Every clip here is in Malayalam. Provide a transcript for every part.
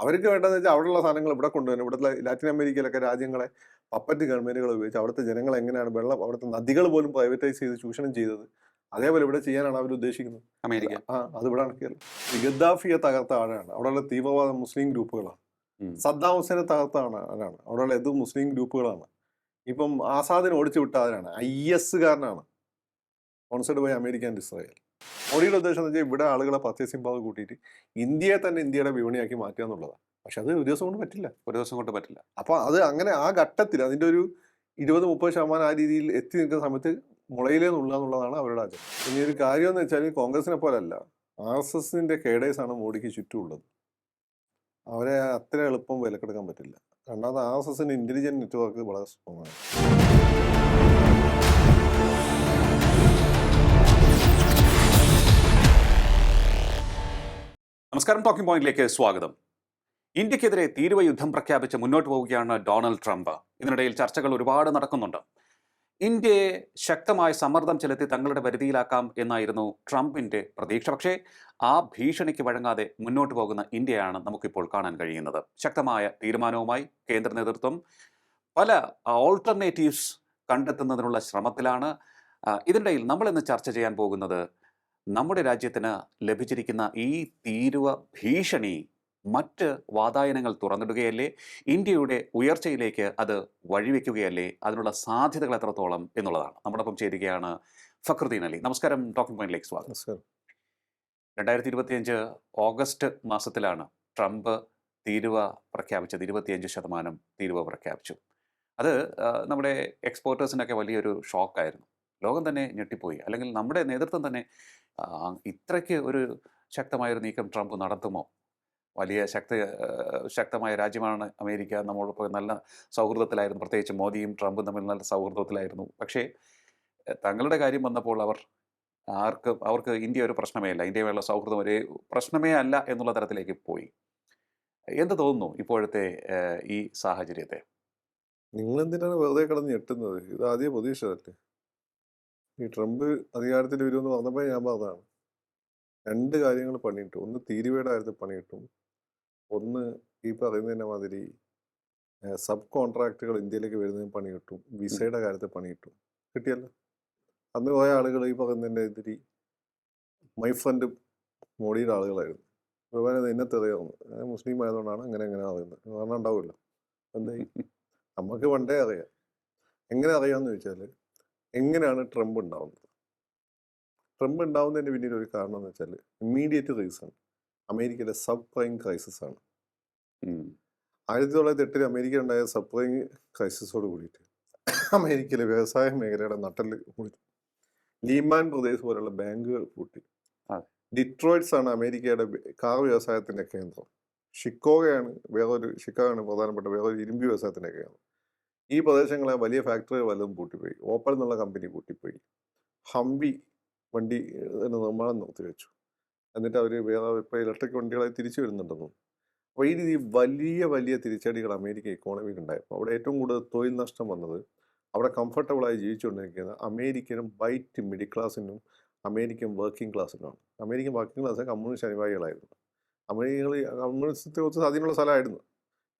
അവർക്ക് വേണ്ടതെന്ന് വെച്ചാൽ അവിടെയുള്ള സാധനങ്ങൾ ഇവിടെ കൊണ്ടുവരണം ഇവിടുത്തെ ലാറ്റിൻ അമേരിക്കയിലൊക്കെ രാജ്യങ്ങളെ പപ്പറ്റ് ഗവൺമെന്റുകൾ ഉപയോഗിച്ച് അവിടുത്തെ ജനങ്ങൾ എങ്ങനെയാണ് വെള്ളം അവിടുത്തെ നദികൾ പോലും പ്രൈവറ്റൈസ് ചെയ്ത് ചൂഷണം ചെയ്തത്. അതേപോലെ ഇവിടെ ചെയ്യാനാണ് അവർ ഉദ്ദേശിക്കുന്നത്. അമേരിക്ക. ആ അത് ഇവിടെ നടക്കിയല്ലോ ഈ ഗദ്ദാഫിയെ തകർത്ത ആളാണ്. അവിടെയുള്ള തീവ്രവാദ മുസ്ലിം ഗ്രൂപ്പുകളാണ്. സദ്ദാം ഹുസൈനെ തകർത്ത ആളാണ്. അവിടെയുള്ള എത് മുസ്ലിം ഗ്രൂപ്പുകളാണ്. ഇപ്പം ആസാദിനെ ഓടിച്ചു വിട്ട ആരാണ്? I S കാരനാണ്. Sponsored by America and Israel. മോഡിയുടെ ഉദ്ദേശം എന്ന് വെച്ചാൽ ഇവിടെ ആളുകളെ പർച്ചേസിംഗ് പവർ കൂട്ടിയിട്ട് ഇന്ത്യയെ തന്നെ ഇന്ത്യയുടെ വിപണിയാക്കി മാറ്റുക എന്നുള്ളതാണ് പക്ഷെ അത് ഒരു ദിവസം കൊണ്ട് പറ്റില്ല. ഒരു ദിവസം കൊണ്ട് പറ്റില്ല. അപ്പൊ അത് അങ്ങനെ ആ ഘട്ടത്തിൽ അതിന്റെ ഒരു ഇരുപത് മുപ്പത് ശതമാനം ആ രീതിയിൽ എത്തി നിൽക്കുന്ന സമയത്ത് മുളയിലേ നുള്ള എന്നുള്ളതാണ് അവരുടെ ആചാരം ഇനി ഒരു കാര്യം എന്ന് വെച്ചാൽ കോൺഗ്രസിനെ പോലല്ല. ആർ എസ് എസിന്റെ കേഡേഴ്സ് ആണ് മോഡിക്ക് ചുറ്റുമുള്ളത്. അവരെ അത്ര എളുപ്പം വിലക്കെടുക്കാൻ പറ്റില്ല. രണ്ടാമത് ആർ എസ് എസിന്റെ ഇന്റലിജന്റ് നെറ്റ്വർക്ക് വളരെ സ്ട്രോങ് ആണ് നമസ്കാരം ടോക്കിംഗ് പോയിന്റിലേക്ക് സ്വാഗതം. ഇന്ത്യക്കെതിരെ തീരുവ യുദ്ധം പ്രഖ്യാപിച്ച് മുന്നോട്ട് പോവുകയാണ് ഡൊണാൾഡ് ട്രംപ്. ഇതിനിടയിൽ ചർച്ചകൾ ഒരുപാട് നടക്കുന്നുണ്ട്. ഇന്ത്യയെ ശക്തമായ സമ്മർദ്ദം ചെലുത്തി തങ്ങളുടെ പരിധിയിലാക്കാം എന്നായിരുന്നു ട്രംപിന്റെ പ്രതീക്ഷ. പക്ഷേ ആ ഭീഷണിക്ക് വഴങ്ങാതെ മുന്നോട്ട് പോകുന്ന ഇന്ത്യയാണ് നമുക്കിപ്പോൾ കാണാൻ കഴിയുന്നത്. ശക്തമായ തീരുമാനവുമായി കേന്ദ്ര നേതൃത്വം പല ഓൾട്ടർനേറ്റീവ്സ് കണ്ടെത്തുന്നതിനുള്ള ശ്രമത്തിലാണ്. ഇതിനിടയിൽ നമ്മൾ ഇന്ന് ചർച്ച ചെയ്യാൻ പോകുന്നത് നമ്മുടെ രാജ്യത്തിന് ലഭിച്ചിരിക്കുന്ന ഈ തീരുവ ഭീഷണി മറ്റ് വാതായനങ്ങൾ തുറന്നിടുകയല്ലേ? ഇന്ത്യയുടെ ഉയർച്ചയിലേക്ക് അത് വഴിവെക്കുകയല്ലേ? അതിനുള്ള സാധ്യതകൾ എത്രത്തോളം എന്നുള്ളതാണ്. നമ്മോടൊപ്പം ചേരുകയാണ് ഫക്രുദ്ദീൻ അലി. നമസ്കാരം. ടോക്കിംഗ് പോയിന്റിലേക്ക് സ്വാഗതം. നമസ്കാരം. രണ്ടായിരത്തി ഇരുപത്തിയഞ്ച് ഓഗസ്റ്റ് മാസത്തിലാണ് ട്രംപ് തീരുവ പ്രഖ്യാപിച്ചത്. ഇരുപത്തിയഞ്ച് ശതമാനം തീരുവ പ്രഖ്യാപിച്ചു. അത് നമ്മുടെ എക്സ്പോർട്ടേഴ്സിനൊക്കെ വലിയൊരു ഷോക്കായിരുന്നു. ലോകം തന്നെ ഞെട്ടിപ്പോയി. അല്ലെങ്കിൽ നമ്മുടെ നേതൃത്വം തന്നെ ഇത്രയ്ക്ക് ഒരു ശക്തമായൊരു നീക്കം ട്രംപ് നടത്തുമോ? വലിയ ശക്തി ശക്തമായ രാജ്യമാണ് അമേരിക്ക. നമ്മളോടൊപ്പം നല്ല സൗഹൃദത്തിലായിരുന്നു. പ്രത്യേകിച്ച് മോദിയും ട്രംപും തമ്മിൽ നല്ല സൗഹൃദത്തിലായിരുന്നു. പക്ഷേ തങ്ങളുടെ കാര്യം വന്നപ്പോൾ അവർ ആർക്ക് അവർക്ക് ഇന്ത്യ ഒരു പ്രശ്നമേ അല്ല. ഇന്ത്യയുമായുള്ള സൗഹൃദം ഒരു പ്രശ്നമേ അല്ല എന്നുള്ള തരത്തിലേക്ക് പോയി. എന്ത് തോന്നുന്നു ഇപ്പോഴത്തെ ഈ സാഹചര്യത്തെ? നിങ്ങൾ എന്തിനാണ് വെറുതെ കിടന്ന് ഞെട്ടുന്നത്? ഇത് ആദ്യം പ്രതീക്ഷതല്ലേ ഈ ട്രംപ് അധികാരത്തിൽ വരുമെന്ന് പറഞ്ഞപ്പോൾ ഞാൻ പറഞ്ഞതാണ് രണ്ട് കാര്യങ്ങൾ പണിയിട്ടു ഒന്ന് തീരുവയുടെ കാര്യത്തിൽ പണിയിട്ടും ഒന്ന് ഈ പറയുന്നതിന്റെ മാതിരി സബ് കോൺട്രാക്റ്റുകൾ ഇന്ത്യയിലേക്ക് വരുന്നതിന് പണി കിട്ടും വിസയുടെ കാര്യത്തിൽ പണി കിട്ടും കിട്ടിയല്ലോ? അന്ന് പോയ ആളുകൾ ഈ പറയുന്നതിന്റെ ഇതിരി മൈ ഫ്രണ്ട് മോഡിയുടെ ആളുകളായിരുന്നു. പറയുന്നത് എന്നെ തെറിയാവുന്നു മുസ്ലിം ആയതുകൊണ്ടാണ് അങ്ങനെ അങ്ങനെ അറിയുന്നത്. കാരണം ഉണ്ടാവുമല്ലോ? എന്തായി? നമുക്ക് പണ്ടേ അറിയാം. എങ്ങനെ അറിയാമെന്ന് ചോദിച്ചാൽ എങ്ങനെയാണ് ട്രംപ് ഉണ്ടാവുന്നത്? ട്രംപ് ഉണ്ടാവുന്നതിന്റെ പിന്നിൽ ഒരു കാരണം എന്ന് വെച്ചാൽ ഇമ്മീഡിയറ്റ് റീസൺ അമേരിക്കയിലെ സബ് പ്രൈം ക്രൈസിസ് ആണ്. ആയിരത്തി തൊള്ളായിരത്തി എട്ടിൽ അമേരിക്ക ഉണ്ടായ സബ് പ്രൈം ക്രൈസിസോട് കൂടിയിട്ട് അമേരിക്കയിലെ വ്യവസായ മേഖലയുടെ നട്ടൽ കൂടി ലീമാൻ പ്രദേശ് പോലുള്ള ബാങ്കുകൾ പൂട്ടി. ഡിട്രോയിറ്റ്സ് ആണ് അമേരിക്കയുടെ കാർ വ്യവസായത്തിന്റെ കേന്ദ്രം. ഷിക്കോഗയാണ് വേറൊരു ഷിക്കാഗോയാണ് പ്രധാനപ്പെട്ട വേറൊരു ഇരുമ്പ് വ്യവസായത്തിന്റെ കേന്ദ്രം. ഈ പ്രദേശങ്ങളെ വലിയ ഫാക്ടറികൾ വല്ലതും പൂട്ടിപ്പോയി. ഓപ്പൽ എന്നുള്ള കമ്പനി പൂട്ടിപ്പോയി. ഹംവി വണ്ടി നിർമ്മാണം നിർത്തിവെച്ചു എന്നിട്ട് അവർ വേറെ ഇപ്പോൾ ഇലക്ട്രിക് വണ്ടികളായി തിരിച്ചു വരുന്നുണ്ടെന്നും അപ്പോൾ ഈ രീതി വലിയ വലിയ തിരിച്ചടികൾ അമേരിക്ക ഇക്കോണമിയിൽ ഉണ്ടായപ്പോൾ അവിടെ ഏറ്റവും കൂടുതൽ തൊഴിൽ നഷ്ടം വന്നത് അവിടെ കംഫർട്ടബിളായി ജീവിച്ചുകൊണ്ടിരിക്കുന്ന അമേരിക്കനും വൈറ്റ് മിഡിൽ ക്ലാസ്സിനും അമേരിക്കൻ വർക്കിംഗ് ക്ലാസ്സിനുമാണ് അമേരിക്കൻ വർക്കിംഗ് ക്ലാസ് കമ്മ്യൂണിസ്റ്റ് അനുഭാവികളായിരുന്നു അമേരിക്കകൾ കമ്മ്യൂണിസ്റ്റത്തെ കുറച്ച് സ്വാധീനമുള്ള സ്ഥലമായിരുന്നു.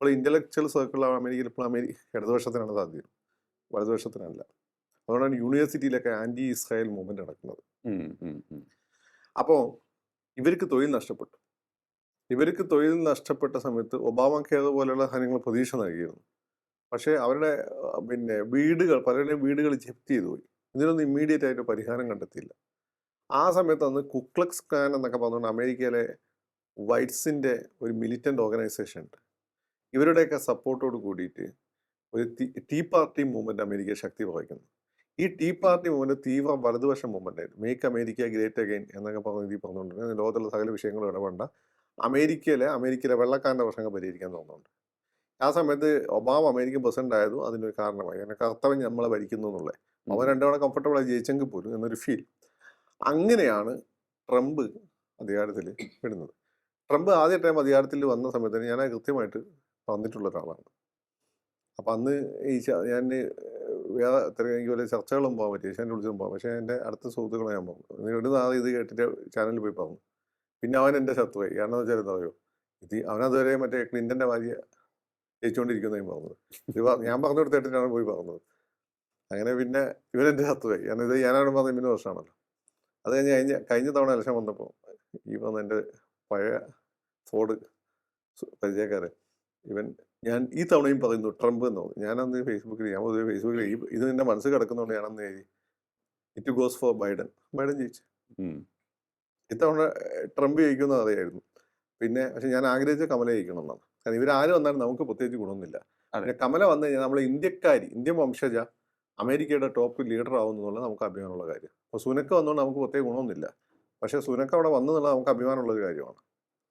ഇപ്പോൾ ഇന്റലക്ച്വൽ സർക്കിളിലാണ് അമേരിക്കയിൽ ഇപ്പോൾ അമേരിക്ക ഇടതുപക്ഷത്തിനാണ് സാധ്യത വലതുപക്ഷത്തിനല്ല. അതുകൊണ്ടാണ് യൂണിവേഴ്സിറ്റിയിലൊക്കെ ആന്റി ഇസ്രായേൽ മൂവ്മെന്റ് നടക്കുന്നത്. അപ്പോൾ ഇവർക്ക് തൊഴിൽ നഷ്ടപ്പെട്ടു. ഇവർക്ക് തൊഴിൽ നഷ്ടപ്പെട്ട സമയത്ത് ഒബാമ കെയർ പോലെയുള്ള കാര്യങ്ങൾ പ്രതീക്ഷ നൽകിയിരുന്നു. പക്ഷേ അവരുടെ പിന്നെ വീടുകൾ പലരുടെയും വീടുകൾ ജപ്തി ചെയ്തു പോയി. ഇതിനൊന്നും ഇമ്മീഡിയറ്റ് ആയിട്ട് പരിഹാരം കണ്ടെത്തിയില്ല. ആ സമയത്ത് അന്ന് കുക്ലക്സ് ക്ലാൻ എന്നൊക്കെ പറഞ്ഞുകൊണ്ട് അമേരിക്കയിലെ വൈറ്റ്സിന്റെ ഒരു മിലിറ്റന്റ് ഓർഗനൈസേഷൻ ഉണ്ട്. ഇവരുടെയൊക്കെ സപ്പോർട്ടോട് കൂടിയിട്ട് ഒരു ടീ പാർട്ടി മൂവ്മെന്റ് അമേരിക്ക ശക്തി വഹിക്കുന്നു. ഈ ടീ പാർട്ടി മൂവ്മെന്റ് തീവ്ര വലതുവശം മൂവ്മെന്റ് ആയിരുന്നു. മേക്ക് അമേരിക്ക ഗ്രേറ്റ് അഗൈൻ എന്നൊക്കെ പറഞ്ഞ രീതിയിൽ പറഞ്ഞുകൊണ്ടിരുന്നത് ലോകത്തുള്ള സകല വിഷയങ്ങളും ഇടപെടേണ്ട. അമേരിക്കയിലെ അമേരിക്കയിലെ വെള്ളക്കാരന്റെ പ്രശ്നങ്ങൾ പരിഹരിക്കാൻ തോന്നുന്നുണ്ട്. ആ സമയത്ത് ഒബാമ അമേരിക്കൻ പ്രസിഡന്റ് ആയതും അതിനൊരു കാരണമായി. കാരണം കർത്തവ്യം നമ്മളെ ഭരിക്കുന്നു എന്നുള്ളത് അവൻ രണ്ടുപേരെ കംഫർട്ടബിളായി കംഫർട്ടബിൾ ആയി ജയിച്ചെങ്കിൽ പോലും എന്നൊരു ഫീൽ അങ്ങനെയാണ് ട്രംപ് അധികാരത്തിൽ വിടുന്നത്. ട്രംപ് ആദ്യ ടൈം അധികാരത്തിൽ വന്ന സമയത്ത് ഞാൻ കൃത്യമായിട്ട് വന്നിട്ടുള്ള ഒരാളാണ് അപ്പം അന്ന് ഈ ഞാൻ വേറെ അത്ര എനിക്ക് വലിയ ചർച്ചകളും പോകാൻ പറ്റി ഏഷ്യാനെ വിളിച്ചൊന്നും പോകാം പക്ഷേ എന്റെ അടുത്ത സുഹൃത്തുക്കളെ ഞാൻ പറഞ്ഞു. ഇവിടുന്ന് നാളെ ഇത് കേട്ടിട്ട് ചാനലിൽ പോയി പറഞ്ഞു. പിന്നെ അവൻ എന്റെ ശത്രുവായി കാരണം എന്ന് വെച്ചാൽ എന്താ പറയുക ഇത് അവനതുവരെ മറ്റേ ക്ലിന്റന്റെ ഭാര്യ ജയിച്ചുകൊണ്ടിരിക്കുന്നതും പറഞ്ഞത്. ഇത് ഞാൻ പറഞ്ഞു കൊടുത്തിട്ടാണ് പോയി പറഞ്ഞത്. അങ്ങനെ പിന്നെ ഇവരെന്റെ ശത്രുവായി കാരണം ഇത് ഞാനാണ് പറഞ്ഞത് ഇമ്മിന് വർഷമാണല്ലോ. അത് കഴിഞ്ഞ് കഴിഞ്ഞ കഴിഞ്ഞ തവണ ഇലക്ഷൻ വന്നപ്പോൾ ഈ പറഞ്ഞ എന്റെ പഴയ ഫോർഡ് സു- പരിചയക്കാരൻ ഇവൻ ഞാൻ ഈ തവണയും പറയുന്നു ട്രംപ് എന്ന് പറഞ്ഞു. ഞാനന്ന് ഫേസ്ബുക്കിൽ ഞാൻ പൊതുവെ ഫേസ്ബുക്കിൽ ഈ ഇത് എന്റെ മനസ്സ് കിടക്കുന്നതുകൊണ്ട് ഞാനന്ന് എഴുതി. It goes for Biden Biden ജയിച്ചു. ഇത്തവണ ട്രംപ് ജയിക്കുമെന്ന് അറിയായിരുന്നു. പിന്നെ പക്ഷെ ഞാൻ ആഗ്രഹിച്ച കമല ജയിക്കണം എന്നാണ്. കാരണം ഇവരാരും വന്നാലും നമുക്ക് പ്രത്യേകിച്ച് ഗുണമൊന്നുമില്ല. അതെ. പിന്നെ കമല വന്നു കഴിഞ്ഞാൽ നമ്മൾ ഇന്ത്യക്കാരി ഇന്ത്യൻ വംശജ അമേരിക്കയുടെ ടോപ്പ് ലീഡർ ആവുന്നു എന്നുള്ളത് നമുക്ക് അഭിമാനമുള്ള കാര്യം. അപ്പോൾ സുനക്ക് വന്നുകൊണ്ട് നമുക്ക് പ്രത്യേക ഗുണമൊന്നുമില്ല. പക്ഷേ സുനക്ക് അവിടെ വന്നു എന്നുള്ളത് നമുക്ക് അഭിമാനമുള്ള ഒരു കാര്യമാണ്.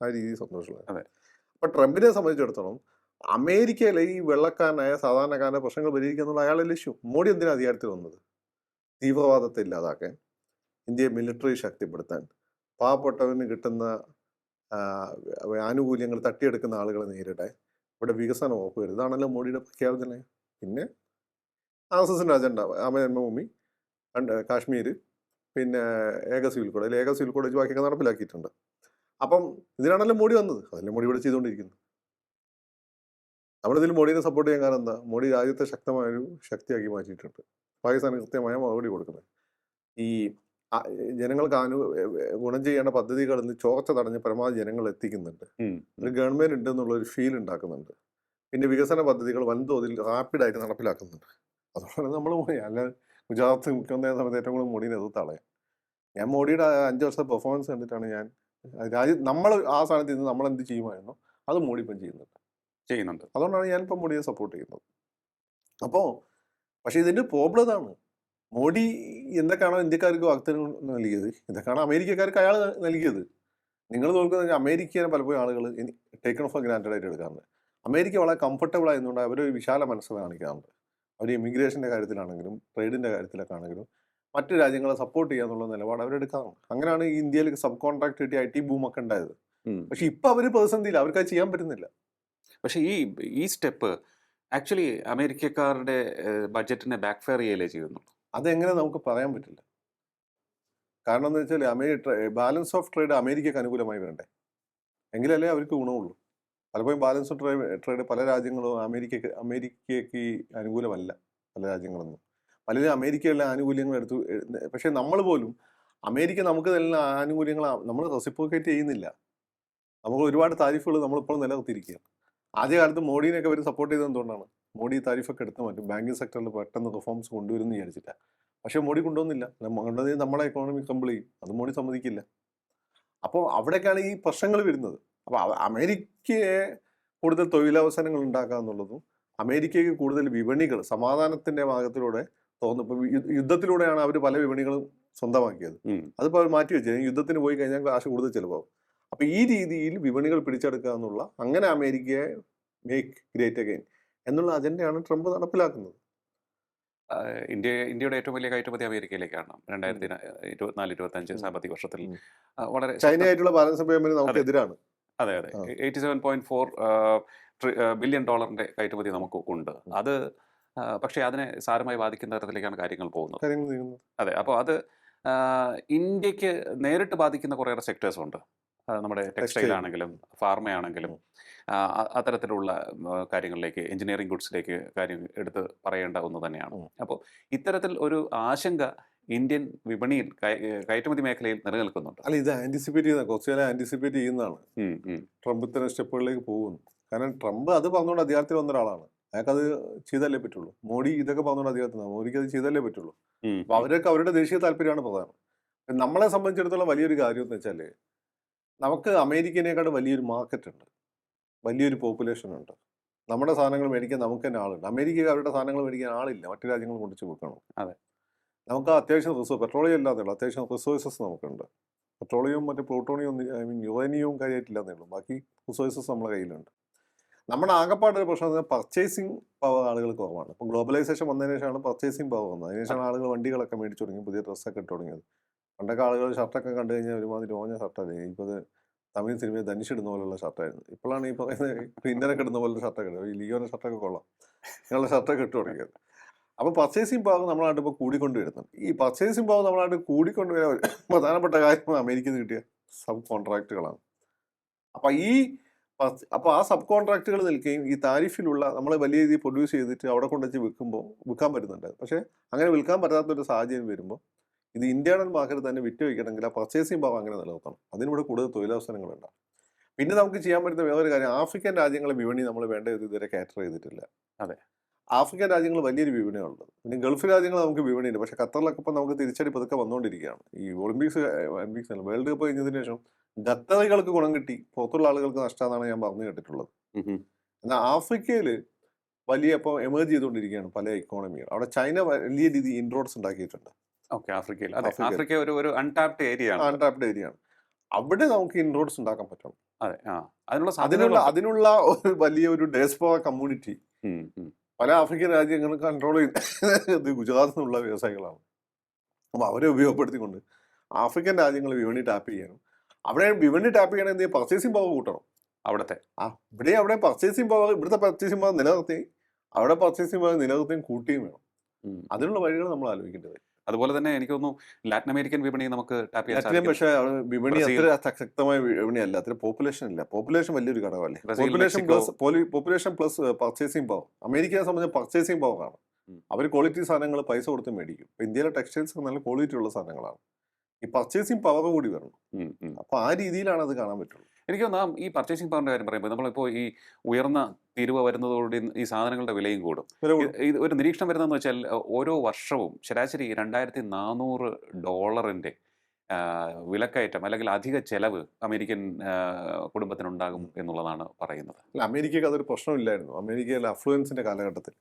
ആ രീതിയിൽ സന്തോഷമുള്ളത് അപ്പോൾ ട്രംപിനെ സംബന്ധിച്ചിടത്തോളം അമേരിക്കയിലെ ഈ വെള്ളക്കാരനായ സാധാരണക്കാരന്റെ പ്രശ്നങ്ങൾ പരിഹരിക്കുക എന്നുള്ള അയാളുടെ ലക്ഷ്യം. മോഡി എന്തിനാ അധികാരത്തിൽ വന്നത്? തീവ്രവാദത്തെ ഇല്ലാതാക്കാൻ ഇന്ത്യയെ മിലിറ്ററി ശക്തിപ്പെടുത്താൻ പാവപ്പെട്ടവന് കിട്ടുന്ന ആനുകൂല്യങ്ങൾ തട്ടിയെടുക്കുന്ന ആളുകളെ നേരിടാൻ ഇവിടെ വികസനം ഉറപ്പുവരും ഇതാണല്ലോ മോഡിയുടെ പ്രഖ്യാപനം. പിന്നെ ആർ എസ് എസിന്റെ അജണ്ട രാമജന്മഭൂമി കണ്ട് കാശ്മീർ പിന്നെ ഏക സിവിൽ അതിൽ ഏക സിവിൽ കോളേജ് ബാക്കിയൊക്കെ നടപ്പിലാക്കിയിട്ടുണ്ട്. അപ്പം ഇതിനാണല്ലോ മോഡി വന്നത്. അതല്ലേ മോഡി ഇവിടെ ചെയ്തുകൊണ്ടിരിക്കുന്നത്? നമ്മളിതിൽ മോഡിനെ സപ്പോർട്ട് ചെയ്യാൻ കാരണം എന്താ? മോഡി രാജ്യത്തെ ശക്തമായൊരു ശക്തിയാക്കി മാറ്റിയിട്ടുണ്ട്. പാകിസ്ഥാന് കൃത്യമായ മറുപടി കൊടുക്കുന്നത്. ഈ ജനങ്ങൾക്ക് അനു ഗുണം ചെയ്യേണ്ട പദ്ധതികളിൽ നിന്ന് ചോർച്ച തടഞ്ഞ് പരമാവധി ജനങ്ങൾ എത്തിക്കുന്നുണ്ട്. ഒരു ഗവൺമെന്റ് ഉണ്ട് എന്നുള്ള ഒരു ഫീൽ ഉണ്ടാക്കുന്നുണ്ട്. പിന്നെ വികസന പദ്ധതികൾ വൻതോതിൽ റാപ്പിഡായിട്ട് നടപ്പിലാക്കുന്നുണ്ട്. അതുകൊണ്ടാണ് നമ്മൾ മോഡി അല്ല ഗുജറാത്ത് മുഖ്യമന്ത്രി സമയത്ത് ഏറ്റവും കൂടുതൽ മോഡിനെ എതിർത്താളെ ഞാൻ മോഡിയുടെ അഞ്ച് വർഷത്തെ പെർഫോമൻസ് കണ്ടിട്ടാണ് ഞാൻ രാജ്യം നമ്മൾ ആ സ്ഥാനത്ത് നിന്ന് നമ്മൾ എന്ത് ചെയ്യുമായിരുന്നു? അത് മോഡി ഇപ്പം ചെയ്യുന്നുണ്ട്. ചെയ്യുന്നുണ്ട്. അതുകൊണ്ടാണ് ഞാൻ ഇപ്പം മോഡിയെ സപ്പോർട്ട് ചെയ്യുന്നത്. അപ്പോൾ പക്ഷേ ഇതിന്റെ പ്രോബ്ലം ഇതാണ് മോഡി എന്തൊക്കെയാണോ ഇന്ത്യക്കാർക്ക് വാഗ്ദാനം നൽകിയത് ഇതൊക്കെയാണ് അമേരിക്കക്കാർക്ക് അയാൾ നൽകിയത്. നിങ്ങൾ നോക്കുന്നത് അമേരിക്കയെ പലപ്പോഴും ആളുകൾ ടേക്കൺ ഫോർ ഗ്രാൻഡ് ആയിട്ട് എടുക്കാറുണ്ട്. അമേരിക്ക വളരെ കംഫർട്ടബിൾ ആയതുകൊണ്ട് അവരൊരു വിശാല മനസ്സ് കാണിക്കാറുണ്ട്. അവർ ഇമിഗ്രേഷന്റെ കാര്യത്തിലാണെങ്കിലും ട്രേഡിന്റെ കാര്യത്തിലൊക്കെ ആണെങ്കിലും മറ്റു രാജ്യങ്ങളെ സപ്പോർട്ട് ചെയ്യുക എന്നുള്ള നിലപാട് അവരെടുക്കാറുണ്ട് അങ്ങനെയാണ് ഈ ഇന്ത്യയിൽ സബ് കോൺട്രാക്ട് കിട്ടി ഐ ടി ബൂമൊക്കെ ഉണ്ടായത്. പക്ഷെ ഇപ്പൊ അവർ പ്രതിസന്ധിയില്ല അവർക്ക് അത് ചെയ്യാൻ പറ്റുന്നില്ല. പക്ഷെ ഈ ഈ സ്റ്റെപ്പ് ആക്ച്വലി അമേരിക്കക്കാരുടെ ബഡ്ജറ്റിനെ ബാക്ക് ഫെയർ ചെയ്യലേ ചെയ്യുന്നുള്ളൂ. അതെങ്ങനെ നമുക്ക് പറയാൻ പറ്റില്ല. കാരണം എന്ന് വെച്ചാൽ അമേരിക്ക ബാലൻസ് ഓഫ് ട്രേഡ് അമേരിക്കക്ക് അനുകൂലമായി വരണ്ടേ? എങ്കിലല്ലേ അവർക്ക് ഗുണമുള്ളൂ. പലപ്പോഴും ബാലൻസ് ഓഫ് ട്രേഡ് ട്രേഡ് പല രാജ്യങ്ങളും അമേരിക്കക്ക് അമേരിക്കയ്ക്ക് അനുകൂലമല്ല പല രാജ്യങ്ങളൊന്നും. പലരും അമേരിക്കയിലെ ആനുകൂല്യങ്ങൾ എടുത്തു പക്ഷേ നമ്മൾ പോലും അമേരിക്ക നമുക്ക് തരുന്ന ആനുകൂല്യങ്ങൾ നമ്മൾ റെസിപ്രോക്കേറ്റ് ചെയ്യുന്നില്ല. നമുക്ക് ഒരുപാട് താരിഫുകൾ നമ്മളിപ്പോൾ നിലനിർത്തിയിരിക്കുക ആദ്യകാലത്ത് മോഡീനെയൊക്കെ അവർ സപ്പോർട്ട് ചെയ്തത് എന്തുകൊണ്ടാണ്? മോഡി താരിഫൊക്കെ എടുത്ത് മാറ്റും. ബാങ്കിങ് സെക്ടറിൽ പെട്ടെന്ന് റിഫോംസ് കൊണ്ടുവരുമെന്ന് വിചാരിച്ചില്ല പക്ഷേ മോഡി കൊണ്ടുവന്നില്ല. കൊണ്ടുവന്നത് നമ്മളെ എക്കോണമി കമ്പിൾ അത് മോഡി സമ്മതിക്കില്ല. അപ്പോൾ അവിടേക്കാണ് ഈ പ്രശ്നങ്ങൾ വരുന്നത്. അപ്പോൾ അമേരിക്കയെ കൂടുതൽ തൊഴിലവസരങ്ങൾ ഉണ്ടാക്കുക എന്നുള്ളതും അമേരിക്കയ്ക്ക് കൂടുതൽ വിപണികൾ സമാധാനത്തിന്റെ മാർഗത്തിലൂടെ തോന്നുന്നു. ഇപ്പൊ യുദ്ധത്തിലൂടെയാണ് അവർ പല വിപണികളും സ്വന്തമാക്കിയത്. അതിപ്പോൾ അവർ മാറ്റി വെച്ചു. യുദ്ധത്തിന് പോയി കഴിഞ്ഞാൽ കാശ് കൂടുതൽ ചിലവാകും. അപ്പൊ ഈ രീതിയിൽ വിപണികൾ പിടിച്ചെടുക്കുക എന്നുള്ള അങ്ങനെ അമേരിക്കയെ മേക്ക് ഗ്രേറ്റ് അഗൈൻ എന്നുള്ള അജണ്ടയാണ് ട്രംപ് നടപ്പിലാക്കുന്നത്. ഇന്ത്യ ഇന്ത്യയുടെ ഏറ്റവും വലിയ കയറ്റുമതി അമേരിക്കയിലേക്കാണ്. രണ്ടായിരത്തി ഇരുപത്തിനാല് ഇരുപത്തി അഞ്ച് ഉം. സാമ്പത്തിക വർഷത്തിൽ. വളരെ ചൈനയായിട്ടുള്ള ബാലൻസ് പേയ്മെന്റ് നമുക്ക്. എതിരാണ്. അതെ അതെ. Eighty seven point four billion ഡോളറിന്റെ കയറ്റുമതി നമുക്ക് ഉണ്ട്. അത് പക്ഷേ അതിനെ സാരമായി ബാധിക്കുന്ന തരത്തിലേക്കാണ് കാര്യങ്ങൾ പോകുന്നത്. അതെ അപ്പോൾ അത് ഇന്ത്യയ്ക്ക് നേരിട്ട് ബാധിക്കുന്ന കുറേയേറെ സെക്ടേഴ്സ് ഉണ്ട്. നമ്മുടെ ടെക്സ്റ്റൈൽ. ആണെങ്കിലും ഫാർമ ആണെങ്കിലും ആ, അത്തരത്തിലുള്ള കാര്യങ്ങളിലേക്ക് എഞ്ചിനീയറിംഗ് ഗുഡ്സിലേക്ക് കാര്യം എടുത്ത് പറയേണ്ട ഒന്ന് തന്നെയാണ്. അപ്പോൾ ഇത്തരത്തിൽ ഒരു ആശങ്ക ഇന്ത്യൻ വിപണിയിൽ കയറ്റുമതി മേഖലയിൽ നിലനിൽക്കുന്നുണ്ട്. അല്ല ഇത് ആന്റിസിപ്പേറ്റ് ചെയ്യുന്ന കുറച്ചുകാലം ആന്റിസിപ്പേറ്റ് ചെയ്യുന്നതാണ്. ട്രംപ് ഇത്തരം സ്റ്റെപ്പുകളിലേക്ക് പോകുന്നു. കാരണം ട്രംപ് അത് പറഞ്ഞുകൊണ്ട് അധികാരത്തിൽ വന്ന ഒരാളാണ്. അയാൾക്ക് അത് ചെയ്തല്ലേ പറ്റുള്ളൂ. മോഡി ഇതൊക്കെ പറഞ്ഞുകൊണ്ട് അധികാരത്തിൽ. മോഡിക്ക് അത് ചെയ്തല്ലേ പറ്റുള്ളൂ. അപ്പൊ അവരൊക്കെ അവരുടെ ദേശീയ താല്പര്യമാണ് പ്രധാനം. നമ്മളെ സംബന്ധിച്ചിടത്തോളം വലിയൊരു കാര്യം എന്ന് വെച്ചാൽ നമുക്ക് അമേരിക്കനേക്കാട് വലിയൊരു മാർക്കറ്റ് ഉണ്ട് വലിയൊരു പോപ്പുലേഷൻ ഉണ്ട് നമ്മുടെ സാധനങ്ങൾ മേടിക്കാൻ നമുക്ക് തന്നെ ആളുണ്ട്. അമേരിക്ക അവരുടെ സാധനങ്ങൾ മേടിക്കാൻ ആളില്ല. മറ്റു രാജ്യങ്ങൾ കൊണ്ടു കൊടുക്കണം അതെ. നമുക്ക് അത്യാവശ്യം റിസോഴ്സ് പെട്രോളിയം അല്ലാതെ ഉള്ളൂ. അത്യാവശ്യം റിസോഴ്സസ് നമുക്കുണ്ട്. പെട്രോളിയവും മറ്റു പ്ലൂട്ടോണിയം ഐ മീൻ യുറേനിയവും കാര്യമായിട്ടില്ലാന്നേ ഉള്ളൂ. ബാക്കി റിസോഴ്സസ് നമ്മുടെ കയ്യിലുണ്ട്. നമ്മുടെ ആകെപ്പാട് ഒരു പ്രശ്നം പർച്ചേസിങ് പവർ ആളുകൾ കുറവാണ്. ഇപ്പം ഗ്ലോബലൈസേഷൻ വന്നതിന് ശേഷമാണ് പർച്ചേസിങ് പവർ വന്നത്. അതിനുശേഷമാണ് ആളുകൾ വണ്ടികളൊക്കെ മേടിച്ചു തുടങ്ങി പുതിയ ഡ്രസ്സൊക്കെ ഇട്ട് തുടങ്ങിയത്. പണ്ടൊക്കെ ആളുകൾ ഷർട്ടൊക്കെ കണ്ടു കഴിഞ്ഞാൽ ഒരുമാതിരി ഓഞ്ഞ ഷർട്ടായിരുന്നു ഇപ്പോൾ തമിഴ് സിനിമയിൽ ധനിച്ചിടുന്ന പോലുള്ള ഷർട്ടായിരുന്നു ഇപ്പോഴാണ് ഈ പറയുന്നത് ക്ലീനറൊക്കെ ഇടുന്ന പോലുള്ള ഷർട്ടൊക്കെ ഈ ലിയോന ഷർട്ടൊക്കെ കൊള്ളാം. ഇങ്ങനെയുള്ള ഷർട്ടൊക്കെ ഇട്ട് തുടങ്ങിയത്. അപ്പോൾ പർച്ചേസിംഗ് പവർ നമ്മളായിട്ട് ഇപ്പോൾ കൂടിക്കൊണ്ട് വരുന്നുണ്ട് ഈ പർച്ചേസിംഗ് പവർ നമ്മളായിട്ട് കൂടിക്കൊണ്ട് വരാൻ പ്രധാനപ്പെട്ട കാര്യം അമേരിക്കയിൽ നിന്ന് കിട്ടിയ സബ് കോൺട്രാക്റ്റുകളാണ് അപ്പം ഈ അപ്പോൾ ആ സബ് കോൺട്രാക്റ്റുകൾ നിൽക്കുകയും ഈ താരിഫിലുള്ള നമ്മൾ വലിയ രീതിയിൽ പ്രൊഡ്യൂസ് ചെയ്തിട്ട് അവിടെ കൊണ്ടുവച്ച് വിൽക്കുമ്പോൾ വിൽക്കാൻ പറ്റുന്നുണ്ട്. പക്ഷേ അങ്ങനെ വിൽക്കാൻ പറ്റാത്തൊരു സാഹചര്യം വരുമ്പോൾ ഇത് ഇന്റേണൽ മാർക്കറ്റ് തന്നെ വിറ്റ് വയ്ക്കണമെങ്കിൽ ആ പർച്ചേസിംഗ് ഭാവം അങ്ങനെ നിലനിർത്തണം. അതിനൂടെ കൂടുതൽ തൊഴിലവസരങ്ങളുണ്ട് പിന്നെ നമുക്ക് ചെയ്യാൻ പറ്റുന്ന വേറൊരു കാര്യം ആഫ്രിക്കൻ രാജ്യങ്ങളെ വിപണി നമ്മൾ വേണ്ട ഇത് ഇതുവരെ കാറ്റർ ചെയ്തിട്ടില്ല. അതെ. ആഫ്രിക്കൻ രാജ്യങ്ങൾ വലിയൊരു വിപണിയുണ്ട്. പിന്നെ ഗൾഫ് രാജ്യങ്ങൾ നമുക്ക് വിപണിയുണ്ട്. പക്ഷേ ഖത്തറിലൊക്കെ ഇപ്പം നമുക്ക് തിരിച്ചടി പതുക്കെ വന്നുകൊണ്ടിരിക്കുകയാണ്. ഈ ഒളിമ്പിക്സ് ഒളിമ്പിക്സ് അല്ല വേൾഡ് കപ്പ് കഴിഞ്ഞതിന് ശേഷം ഖത്തറികൾക്ക് ഗുണം കിട്ടി. പുറത്തുള്ള ആളുകൾക്ക് നഷ്ടമാണെന്നാണ് ഞാൻ പറഞ്ഞു കേട്ടിട്ടുള്ളത്. എന്നാൽ ആഫ്രിക്കയിൽ വലിയ ഇപ്പോൾ എമേർജ് ചെയ്തുകൊണ്ടിരിക്കുകയാണ് പല ഇക്കോണമികൾ അവിടെ ചൈന വലിയ രീതി ഇൻട്രോഡ്സ് ഉണ്ടാക്കിയിട്ടുണ്ട്. ഓക്കെ ആഫ്രിക്കയിൽ. ആഫ്രിക്ക ഒരു ഒരു അൺടാപ്ഡ് ഏരിയ ആണ്. അൺടാപ്ഡ് ഏരിയ ആണ്. അവിടെ നമുക്ക് ഇൻട്രോഡ്സ് ഉണ്ടാക്കാൻ പറ്റും. അതെ അതിനുള്ള അതിനുള്ള അതിനുള്ള ഒരു വലിയ ഒരു ഡേസ്പോ കമ്മ്യൂണിറ്റി. പല ആഫ്രിക്കൻ രാജ്യങ്ങളും കൺട്രോൾ ചെയ്യുന്നത് ഗുജറാത്തിൽ നിന്നുള്ള വ്യവസായികളാണ്. അപ്പോൾ അവരെ ഉപയോഗപ്പെടുത്തിക്കൊണ്ട് ആഫ്രിക്കൻ രാജ്യങ്ങൾ വിപണി ടാപ്പ് ചെയ്യാനും അവിടെ വിപണി ടാപ്പ് ചെയ്യണമെങ്കിൽ പർച്ചേസിംഗ് പവർ കൂട്ടണം. അവിടുത്തെ. ആ ഇവിടെ അവിടെ പർച്ചേസിംഗ് പവർ ഇവിടുത്തെ പർച്ചേസിംഗ് പവർ നിലനിർത്തി അവിടെ പർച്ചേസിംഗ് പവർ നിലനിർത്തിയും കൂട്ടിയും വേണം. അതിനുള്ള വഴികൾ നമ്മൾ ആലോചിക്കേണ്ടത് അതുപോലെ തന്നെ എനിക്ക് തോന്നുന്നു ലാറ്റിൻ അമേരിക്കൻ വിപണി നമുക്ക് ടാപ്പ് ചെയ്യാൻ പക്ഷേ വിപണി. അത്ര ശക്തമായ വിപണിയല്ല അത്ര പോപ്പുലേഷൻ ഇല്ല. പോപ്പുലേഷൻ വലിയൊരു ഘടകമല്ലേ? Population plus population plus purchasing power അമേരിക്കയെ സംബന്ധിച്ച് പർച്ചേസിംഗ് പവർ ആണ്. അവർ ക്വാളിറ്റി സാധനങ്ങൾ പൈസ കൊടുത്ത് മേടിക്കും. ഇന്ത്യയിലെ ടെക്സ്റ്റൈൽസ് നല്ല ക്വാളിറ്റി ഉള്ള സാധനങ്ങളാണ്. ഈ പർച്ചേസിംഗ് പവർ കൂടി വരണം. അപ്പൊ ആ രീതിയിലാണ് അത് കാണാൻ പറ്റുള്ളൂ. എനിക്ക് നാം ഈ പർച്ചേസിംഗ് പവറിന്റെ കാര്യം പറയുമ്പോൾ നമ്മളിപ്പോൾ ഈ ഉയർന്ന തീരുവ വരുന്നതോടുകൂടി ഈ സാധനങ്ങളുടെ വിലയും കൂടും. ഇത് ഒരു നിരീക്ഷണം വരുന്നതെന്ന് വെച്ചാൽ ഓരോ വർഷവും ശരാശരി രണ്ടായിരത്തി നാനൂറ് ഡോളറിന്റെ വിലക്കയറ്റം അല്ലെങ്കിൽ അധിക ചെലവ് അമേരിക്കൻ കുടുംബത്തിനുണ്ടാകും എന്നുള്ളതാണ് പറയുന്നത്. അല്ല, അമേരിക്കക്ക് അതൊരു പ്രശ്നമില്ലായിരുന്നു. അമേരിക്കയിലെ അഫ്ലുവൻസിന്റെ കാലഘട്ടത്തിൽ.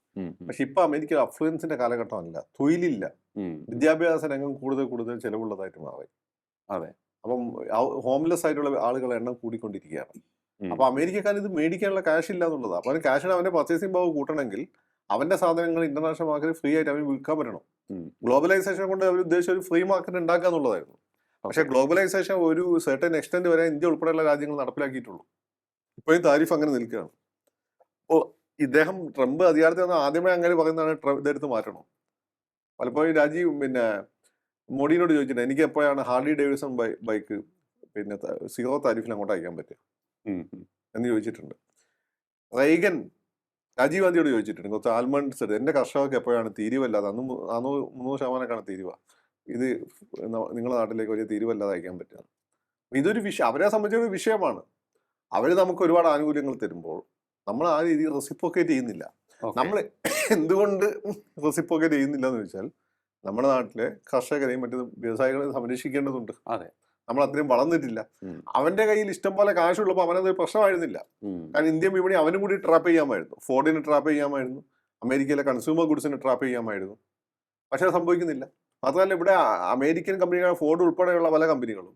പക്ഷെ ഇപ്പൊ അമേരിക്കയിൽ അഫ്ലുവൻസിന്റെ കാലഘട്ടമല്ല. തൊഴിലില്ല. വിദ്യാഭ്യാസ രംഗം കൂടുതൽ കൂടുതൽ ചെലവുള്ളതായിട്ട് മാറി. അതെ. അപ്പം ഹോംലെസ് ആയിട്ടുള്ള ആളുകളുടെ എണ്ണം കൂടിക്കൊണ്ടിരിക്കുകയാണ്. അപ്പൊ അമേരിക്കക്കാരൻ ഇത് മേടിക്കാനുള്ള ക്യാഷ് ഇല്ല എന്നുള്ളതാണ് അപ്പൊ അവന് അവന്റെ പർച്ചേസിംഗ് പവർ കൂട്ടണമെങ്കിൽ അവന്റെ സാധനങ്ങൾ ഇന്റർനാഷണൽ മാർക്കറ്റിൽ ഫ്രീ ആയിട്ട് അവന് വിൽക്കാൻ പറ്റണം. ഗ്ലോബലൈസേഷൻ കൊണ്ട് അവർ ഉദ്ദേശിച്ച ഒരു ഫ്രീ മാർക്കറ്റ് ഉണ്ടാക്കുക എന്നുള്ളതായിരുന്നു. പക്ഷെ ഗ്ലോബലൈസേഷൻ ഒരു സെർട്ടൻ എക്സ്റ്റെന്റ് വരെ ഇന്ത്യ ഉൾപ്പെടെയുള്ള രാജ്യങ്ങൾ നടപ്പിലാക്കിയിട്ടുള്ളൂ. ഇപ്പോഴും താരിഫ് അങ്ങനെ നിൽക്കുകയാണ്. ഓ ഇദ്ദേഹം ട്രംപ് അധികാരത്തിൽ വന്ന ആദ്യമേ അങ്ങനെ പറയുന്നതാണ് ട്രംപ് ഇതെടുത്ത് മാറ്റണം. പലപ്പോഴും രാജീവ് പിന്നെ മോഡിനോട് ചോദിച്ചിട്ടുണ്ട് എനിക്ക് എപ്പോഴാണ് ഹാർഡി ഡേവിഡ്സൺ ബൈക്ക് പിന്നെ സീറോ താരിഫിൽ അങ്ങോട്ട് അയക്കാൻ പറ്റുക. എന്ന് ചോദിച്ചിട്ടുണ്ട്. റൈഗൻ രാജീവ് ഗാന്ധിയോട് ചോദിച്ചിട്ടുണ്ട് കുറച്ച് ആൽമണ്ട്സ് എടുത്ത് എന്റെ കർഷകർക്ക് എപ്പോഴാണ് തീരുവല്ലാതെ അന്ന് നാനൂറ് മുന്നൂറ് ശതമാനമൊക്കെയാണ് തീരുവ. ഇത് നിങ്ങളുടെ നാട്ടിലേക്ക് വലിയ തീരുവല്ലാതെ അയക്കാൻ പറ്റുക ഇതൊരു വിഷയം അവരെ സംബന്ധിച്ചൊരു വിഷയമാണ്. അവർ നമുക്ക് ഒരുപാട് ആനുകൂല്യങ്ങൾ തരുമ്പോൾ നമ്മൾ ആ രീതിയിൽ റെസിപ്പോക്കേറ്റ് ചെയ്യുന്നില്ല. നമ്മൾ എന്തുകൊണ്ട് റെസിപ്പോക്കേറ്റ് ചെയ്യുന്നില്ല എന്ന് വെച്ചാൽ നമ്മുടെ നാട്ടിലെ കർഷകരെയും മറ്റു വ്യവസായികളെയും സംരക്ഷിക്കേണ്ടതുണ്ട്. അതെ. നമ്മൾ അത്രയും വളർന്നിട്ടില്ല. അവന്റെ കയ്യിൽ ഇഷ്ടം പോലെ കാശുള്ളപ്പോൾ അവനത് പ്രശ്നമായിരുന്നില്ല. കാരണം ഇന്ത്യൻ വിപണി അവനും കൂടി ട്രാപ്പ് ചെയ്യാമായിരുന്നു. ഫോർഡിനെ ട്രാപ്പ് ചെയ്യാമായിരുന്നു. അമേരിക്കയിലെ കൺസ്യൂമർ ഗുഡ്സിനെ ട്രാപ്പ് ചെയ്യാമായിരുന്നു. പക്ഷെ അത് സംഭവിക്കുന്നില്ല. മാത്രമല്ല ഇവിടെ അമേരിക്കൻ കമ്പനികൾ ഫോർഡ് ഉൾപ്പെടെയുള്ള പല കമ്പനികളും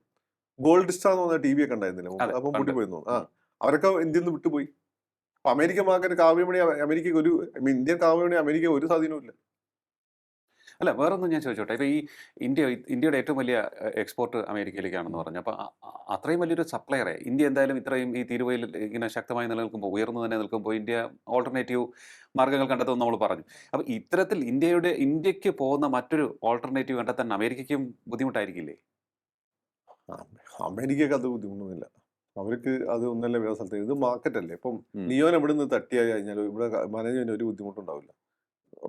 ഗോൾഡ് സ്റ്റാർ എന്ന് പറഞ്ഞ ടി വി ഒക്കെ ഉണ്ടായിരുന്നില്ല അപ്പം ഉണ്ട്. പൂട്ടിപ്പോയി ആ അവരൊക്കെ ഇന്ത്യയിൽ നിന്ന് വിട്ടുപോയി. അപ്പൊ അമേരിക്കൻ മാർക്കറ്റ് കാവ്യമണി അമേരിക്കക്ക് ഒരു ഇന്ത്യൻ കാവ്യമണി അമേരിക്ക ഒരു സ്വാധീനവും ഇല്ല. അല്ല വേറൊന്നും ഞാൻ ചോദിച്ചോട്ടെ. ഇപ്പോൾ ഈ ഇന്ത്യ ഇന്ത്യയുടെ ഏറ്റവും വലിയ എക്സ്പോർട്ട് അമേരിക്കയിലേക്കാണെന്ന് പറഞ്ഞു. അപ്പൊ അ- അ- അത്രയും വലിയൊരു സപ്ലയറെ ഇന്ത്യ എന്തായാലും ഇത്രയും ഈ തീരുവയിൽ ഇങ്ങനെ ശക്തമായി നിലനിൽക്കുമ്പോൾ ഉയർന്നു തന്നെ നിൽക്കുമ്പോൾ ഇന്ത്യ ഓൾട്ടർനേറ്റീവ് മാർഗങ്ങൾ കണ്ടെത്തുമെന്ന് നമ്മൾ പറഞ്ഞു. അപ്പോൾ ഇത്തരത്തിൽ ഇന്ത്യയുടെ ഇന്ത്യയ്ക്ക് പോകുന്ന മറ്റൊരു ഓൾട്ടർനേറ്റീവ് കണ്ടെത്താൻ അമേരിക്കയ്ക്കും ബുദ്ധിമുട്ടായിരിക്കില്ലേ? അമേരിക്കക്ക് അത് ബുദ്ധിമുട്ടൊന്നുമില്ല. അവർക്ക് അത് ഒന്നല്ല വേറെ സ്ഥലത്ത്. ഇത് മാർക്കറ്റ് അല്ലേ? ഇപ്പം. ലിയോൻ എവിടെ നിന്ന് തട്ടിയായി കഴിഞ്ഞാൽ ഇവിടെ മാനേജ്മെന്റ് ഒരു ബുദ്ധിമുട്ടുണ്ടാവില്ല.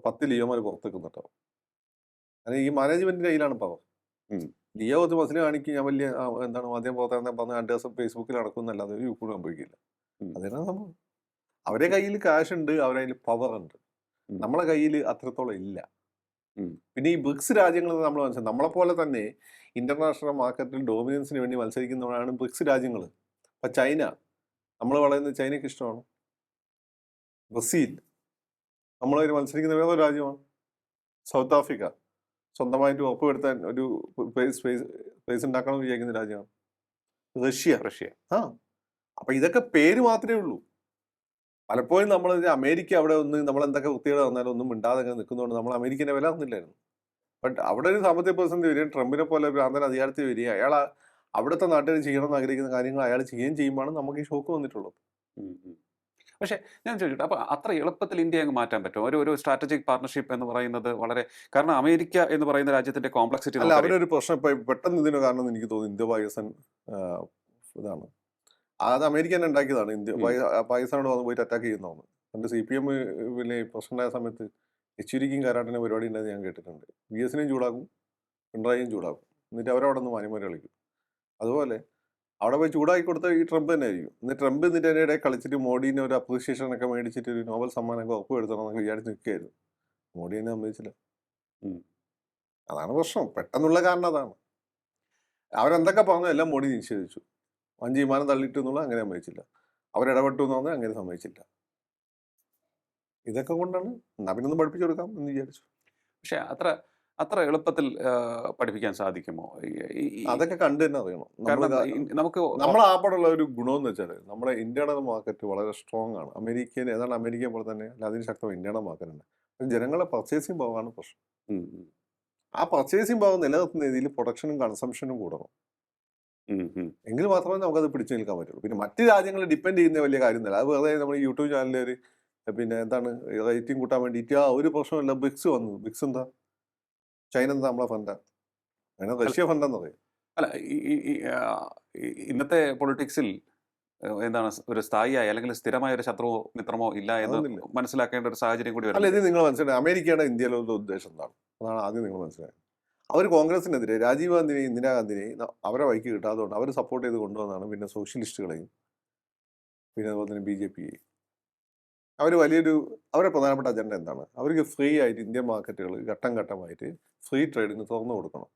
പത്ത് ലിയോമാർ പുറത്തേക്ക് നിന്നിട്ടാവും കാരണം ഈ മാനേജ്മെന്റിന്റെ കയ്യിലാണ് പവർ. ലിയോ ഒരു ബസ്സിൽ കാണിക്കും ഞാൻ വലിയ എന്താണ് മാധ്യമ പ്രവർത്തകനെ പറഞ്ഞ രണ്ട് ദിവസം ഫേസ്ബുക്കിൽ നടക്കുന്നല്ലാതെ ഒരു യൂക്കൂടെ സംഭവിക്കില്ല. അതിനാണ് സംഭവം? അവരെ കയ്യിൽ കാശ് ഉണ്ട് അവരെ കയ്യിൽ പവർ ഉണ്ട്. നമ്മളെ കയ്യിൽ അത്രത്തോളം ഇല്ല. പിന്നെ ഈ ബ്രിക്സ് രാജ്യങ്ങൾ നമ്മൾ മനസ്സിലാക്കും നമ്മളെ പോലെ തന്നെ ഇന്റർനാഷണൽ മാർക്കറ്റിൽ ഡോമിനൻസിന് വേണ്ടി മത്സരിക്കുന്നവരാണ് ബ്രിക്സ് രാജ്യങ്ങൾ ഇപ്പൊ ചൈന നമ്മൾ പറയുന്നത് ചൈനയ്ക്ക് ഇഷ്ടമാണ്? ബ്രസീൽ നമ്മളതിന് മത്സരിക്കുന്ന വേറൊരു രാജ്യമാണ്? South Africa. സ്വന്തമായിട്ട് ഉറപ്പുവരുത്താൻ ഒരു സ്പേസ് ഉണ്ടാക്കണം എന്ന് വിചാരിക്കുന്ന രാജ്യമാണ്. റഷ്യ. റഷ്യ. ആ. അപ്പൊ ഇതൊക്കെ പേര് മാത്രമേ ഉള്ളൂ. പലപ്പോഴും നമ്മൾ അമേരിക്ക അവിടെ ഒന്ന് നമ്മൾ എന്തൊക്കെ വൃത്തികേട് വന്നാലും ഒന്നും മിണ്ടാതെ നിൽക്കുന്നതുകൊണ്ട് നമ്മൾ അമേരിക്കനെ വില അറിഞ്ഞില്ലായിരുന്നു ബട്ട് അവിടെ ഒരു സാമ്പത്തിക പ്രതിസന്ധി വരികയും ട്രംപിനെ പോലെ ഭ്രാന്തൻ അധികാരത്തിൽ വരികയും അയാൾ അവിടുത്തെ നാട്ടിൽ ചെയ്യണമെന്ന് ആഗ്രഹിക്കുന്ന കാര്യങ്ങൾ അയാൾ ചെയ്യുകയും ചെയ്യുമ്പോഴാണ് നമുക്ക് ഈ ഷോക്ക് വന്നിട്ടുള്ളത്. പക്ഷേ ഞാൻ ചോദിച്ചോട്ടെ അപ്പോൾ അത്ര എളുപ്പത്തിൽ ഇന്ത്യ അങ്ങ് മാറ്റാൻ പറ്റും ഒരു ഒരു സ്ട്രാറ്റജിക് പാർട്ണർഷിപ്പ് എന്ന് പറയുന്നത് വളരെ കാരണം അമേരിക്ക എന്ന് പറയുന്ന രാജ്യത്തിന്റെ കോംപ്ലക്സിറ്റി അല്ല അവരൊരു പ്രശ്നം പെട്ടെന്ന് ഇതിന് കാരണം എനിക്ക് തോന്നുന്നു ഇന്ത്യ പാകിസ്ഥാൻ ഇതാണ്. അത് അമേരിക്ക തന്നെ ഉണ്ടാക്കിയതാണ്. ഇന്ത്യ പാകിസ്ഥാനോട് വന്ന് പോയിട്ട് അറ്റാക്ക് ചെയ്യുന്നതാണ് പണ്ട് സി പി എം പിന്നെ പ്രശ്നമായ സമയത്ത് യെച്ചൂരിക്കും കാരാട്ടിനെ പരിപാടി ഉണ്ടെന്ന് ഞാൻ കേട്ടിട്ടുണ്ട്. വി എസിനെയും ചൂടാക്കും പിണറായിയും ചൂടാക്കും. എന്നിട്ട് അവരവിടെ നിന്ന് മാനിമാരെ കളിക്കും. അതുപോലെ അവിടെ പോയി ചൂടാക്കി കൊടുത്ത ഈ ട്രംപ് തന്നെ ആയിരിക്കും. എന്നിട്ട് ട്രംപ് എന്നിട്ട് അതിനിടെ കളിച്ചിട്ട് മോഡീനെ ഒരു അപ്രീസിയേഷൻ ഒക്കെ മേടിച്ചിട്ട് ഒരു നോബൽ സമ്മാനമൊക്കെ ഒപ്പ് എടുത്തണമെന്നൊക്കെ വിചാരിച്ച് നിൽക്കുകയായിരുന്നു. മോഡി എന്നെ സമ്മതിച്ചില്ല. അതാണ് പ്രശ്നം. പെട്ടെന്നുള്ള കാരണം അതാണ്. അവരെന്തൊക്കെ പറഞ്ഞു എല്ലാം മോഡി നിഷേധിച്ചു. വഞ്ചിമാനം വിമാനം തള്ളിയിട്ടു എന്നുള്ള അങ്ങനെ സമ്മതിച്ചില്ല. അവരിടപെട്ടു എന്ന് പറഞ്ഞാൽ അങ്ങനെ സമ്മതിച്ചില്ല. ഇതൊക്കെ കൊണ്ടാണ്. എന്നാ പിന്നെ ഒന്ന് പഠിപ്പിച്ചു കൊടുക്കാം എന്ന് വിചാരിച്ചു. പക്ഷെ അത്ര അത്ര എളുപ്പത്തിൽ പഠിപ്പിക്കാൻ സാധിക്കുമോ? അതൊക്കെ കണ്ടു തന്നെ അറിയണം. നമുക്ക് നമ്മളെ ആപ്പാടുള്ള ഒരു ഗുണമെന്ന് വെച്ചാൽ നമ്മുടെ ഇന്ത്യയുടെ മാർക്കറ്റ് വളരെ സ്ട്രോങ് ആണ്. അമേരിക്കൻ ഏതാണ് അമേരിക്ക പോലെ തന്നെ അല്ല അതിന് ശക്തമായ ഇന്ത്യയുടെ മാർക്കറ്റ് ഉണ്ട്. ജനങ്ങളെ പർച്ചേസിംഗ് ഭാഗമാണ് പ്രശ്നം. ആ പർച്ചേസിംഗ് ഭാഗം നിലനിർത്തുന്ന രീതിയിൽ പ്രൊഡക്ഷനും കൺസംഷനും കൂടണം. എങ്കിൽ മാത്രമേ നമുക്കത് പിടിച്ചു നിൽക്കാൻ പറ്റുള്ളൂ. പിന്നെ മറ്റു രാജ്യങ്ങൾ ഡിപ്പെൻഡ് ചെയ്യുന്ന വലിയ കാര്യമൊന്നുമില്ല. അത് വെറുതെ നമ്മുടെ യൂട്യൂബ് ചാനലിൽ ഒരു പിന്നെ എന്താണ് റേറ്റിംഗ് കൂട്ടാൻ വേണ്ടിയിട്ട് ആ ഒരു പ്രശ്നമല്ല. ബ്രിക്സ് വന്നു ബിക്സ് എന്താ? ചൈന എന്താ നമ്മളെ ഫണ്ടാണ് അതിനെ റഷ്യ ഫണ്ടെന്ന് പറയും അല്ല ഈ- ഇന്നത്തെ പൊളിറ്റിക്സിൽ എന്താണ് ഒരു സ്ഥായിയായ അല്ലെങ്കിൽ സ്ഥിരമായ ഒരു ശത്രുവോ മിത്രമോ ഇല്ല എന്ന് മനസ്സിലാക്കേണ്ട ഒരു സാഹചര്യം കൂടി അല്ല ഇത് നിങ്ങൾ മനസ്സിലായി അമേരിക്കയുടെ ഇന്ത്യയിലുള്ള ഉദ്ദേശം എന്താണ്? അതാണ് ആദ്യം നിങ്ങൾ മനസ്സിലായത് അവർ കോൺഗ്രസിനെതിരെ രാജീവ് ഗാന്ധിനെയും ഇന്ദിരാഗാന്ധിനെയും അവരെ വഴിക്ക് കിട്ടാത്തതുകൊണ്ട് അവർ സപ്പോർട്ട് ചെയ്ത് കൊണ്ടുവന്നാണ് പിന്നെ സോഷ്യലിസ്റ്റുകളെയും പിന്നെ അതുപോലെ തന്നെ ബി ജെ പിയെയും. അവർ വലിയൊരു അവരുടെ പ്രധാനപ്പെട്ട അജണ്ട എന്താണ്? അവർക്ക് ഫ്രീ ആയിട്ട് ഇന്ത്യൻ മാർക്കറ്റുകൾ ഘട്ടം ഘട്ടമായിട്ട് ഫ്രീ ട്രേഡിന് തുറന്നു കൊടുക്കണം.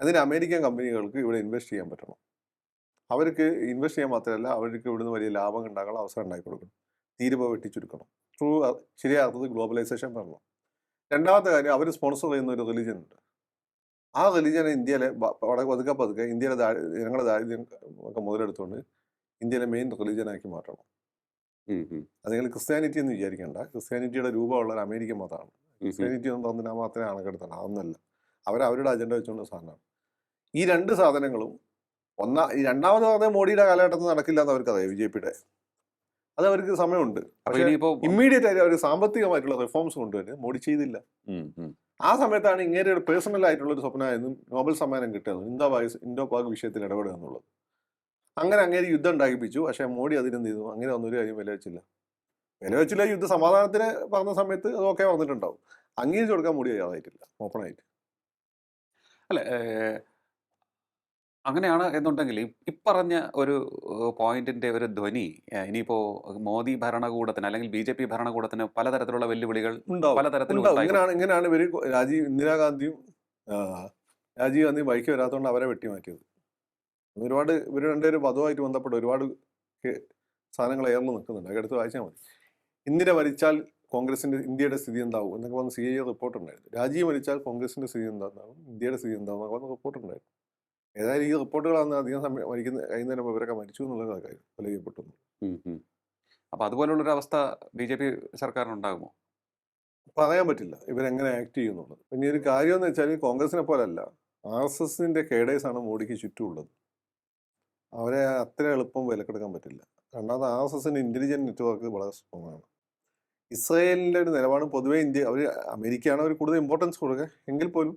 അതിന് അമേരിക്കൻ കമ്പനികൾക്ക് ഇവിടെ ഇൻവെസ്റ്റ് ചെയ്യാൻ പറ്റണം. അവർക്ക് ഇൻവെസ്റ്റ് ചെയ്യാൻ മാത്രമല്ല അവർക്ക് ഇവിടുന്ന് വലിയ ലാഭം ഉണ്ടാകാനുള്ള അവസരം ഉണ്ടാക്കി കൊടുക്കണം. തീരുവ വെട്ടിച്ചുരുക്കണം. ട്രൂ ശരിയായ അർത്ഥത്തിൽ ഗ്ലോബലൈസേഷൻ വരണം രണ്ടാമത്തെ കാര്യം അവർ സ്പോൺസർ ചെയ്യുന്ന ഒരു റിലിജൻ ഉണ്ട്. ആ റിലിജനെ ഇന്ത്യയിലെ വടക്ക് പതുക്കെ പതുക്കെ ഇന്ത്യയിലെ ജനങ്ങളുടെ ദാരിദ്ര്യം ഒക്കെ മുതലെടുത്തുകൊണ്ട് ഇന്ത്യയിലെ മെയിൻ റിലിജനാക്കി മാറ്റണം. അത് നിങ്ങൾ ക്രിസ്ത്യാനിറ്റി എന്ന് വിചാരിക്കേണ്ട. ക്രിസ്ത്യാനിറ്റിയുടെ രൂപമുള്ള ഒരു അമേരിക്കൻ മതമാണ്. ക്രിസ്ത്യാനിറ്റി എന്ന് പറഞ്ഞാൽ മതത്തിനെ അണക്കെടുത്താണ്. അതൊന്നല്ല. അവർ അവരുടെ അജണ്ട വെച്ചുകൊണ്ട് സാധനമാണ്. ഈ രണ്ട് സാധനങ്ങളും ഒന്നാ ഈ രണ്ടാമത് പറഞ്ഞ മോഡിയുടെ കാലഘട്ടത്തിൽ നടക്കില്ല എന്ന് അവർക്കറിയാം ബി ജെ പിയുടെ. അത് അവർക്ക് സമയമുണ്ട്. ഇമ്മീഡിയറ്റ് ആയിട്ട് അവർ സാമ്പത്തികമായിട്ടുള്ള റിഫോംസ് കൊണ്ടുവരും മോഡി ചെയ്തില്ല. ആ സമയത്താണ് ഇങ്ങനെ ഒരു പേഴ്സണൽ ആയിട്ടുള്ള ഒരു സ്വപ്നമായിരുന്നു നോബൽ സമ്മാനം കിട്ടുന്നത് ഇന്തോ പാക് ഇന്തോ പാക് വിഷയത്തിൽ ഇടപെടുക എന്നുള്ളത്. അങ്ങനെ അങ്ങേര് യുദ്ധം ഉണ്ടാക്കിപ്പിച്ചു. പക്ഷേ മോഡി അതിനെന്ത് ചെയ്തു? അങ്ങനെ ഒന്നും ഒരു കാര്യം വില വെച്ചില്ല വില വെച്ചില്ല യുദ്ധ സമാധാനത്തിന് പറഞ്ഞ സമയത്ത് അതൊക്കെ വന്നിട്ടുണ്ടാവും. അംഗീകരിച്ചു കൊടുക്കാൻ മോഡി ചെയ്യാതായിട്ടില്ല ഓപ്പണായിട്ട് അല്ല അങ്ങനെയാണ് എന്നുണ്ടെങ്കിൽ ഇപ്പറഞ്ഞ ഒരു പോയിന്റിന്റെ ഒരു ധ്വനി ഇനിയിപ്പോ മോദി ഭരണകൂടത്തിന് അല്ലെങ്കിൽ ബി ജെ പി ഭരണകൂടത്തിന് പലതരത്തിലുള്ള വെല്ലുവിളികൾ ഇങ്ങനെയാണ് ഇങ്ങനെയാണ് ഇവർ രാജീവ് ഇന്ദിരാഗാന്ധിയും രാജീവ് ഗാന്ധി ബൈക്ക് വരാത്തതുകൊണ്ട് അവരെ വെട്ടിമാറ്റിയത്. ഒരുപാട് ഇവർ രണ്ടുപേരും വധുവായിട്ട് ബന്ധപ്പെട്ട് ഒരുപാട് സാധനങ്ങൾ ഏർന്ന് നിൽക്കുന്നുണ്ട്. അതൊക്കെ എടുത്ത് വായിച്ചാൽ മതി. ഇന്ദിര മരിച്ചാൽ കോൺഗ്രസിന്റെ ഇന്ത്യയുടെ സ്ഥിതി എന്താവും എന്നൊക്കെ വന്ന് സി ഐ റിപ്പോർട്ട് ഉണ്ടായിരുന്നു. രാജീവ് മരിച്ചാൽ കോൺഗ്രസിന്റെ സ്ഥിതി എന്താണ് ഇന്ത്യയുടെ സ്ഥിതി എന്താകും എന്നൊക്കെ വന്ന് റിപ്പോർട്ട് ഉണ്ടായിരുന്നു. ഏതായാലും ഈ റിപ്പോർട്ടുകളാണ് അധികം സമയം മരിക്കുന്ന കഴിയുന്നതിന് ഇവരൊക്കെ മരിച്ചു എന്നുള്ള കാര്യം കൊല ചെയ്യപ്പെട്ടു. അപ്പൊ അതുപോലുള്ള ഒരു അവസ്ഥ ബി ജെ പി സർക്കാരിനുണ്ടാകുമോ? പറയാൻ പറ്റില്ല. ഇവരെങ്ങനെ ആക്ട് ചെയ്യുന്നുള്ളത്. പിന്നെ ഒരു കാര്യം എന്ന് വെച്ചാൽ കോൺഗ്രസിനെ പോലല്ല ആർ എസ് എസിന്റെ കേഡേഴ്സ് ആണ് മോഡിക്ക് ചുറ്റുമുള്ളത്. അവരെ അത്ര എളുപ്പം വിലക്കെടുക്കാൻ പറ്റില്ല. രണ്ടാമത് ആർ എസ് എസിന്റെ ഇന്റലിജന്റ് നെറ്റ്വർക്ക് വളരെ സ്ട്രോങ് ആണ്. ഇസ്രയേലിന്റെ ഒരു നിലപാട് പൊതുവേ ഇന്ത്യ അവർ അമേരിക്കയാണ് അവർ കൂടുതൽ ഇമ്പോർട്ടൻസ് കൊടുക്കുക. എങ്കിൽ പോലും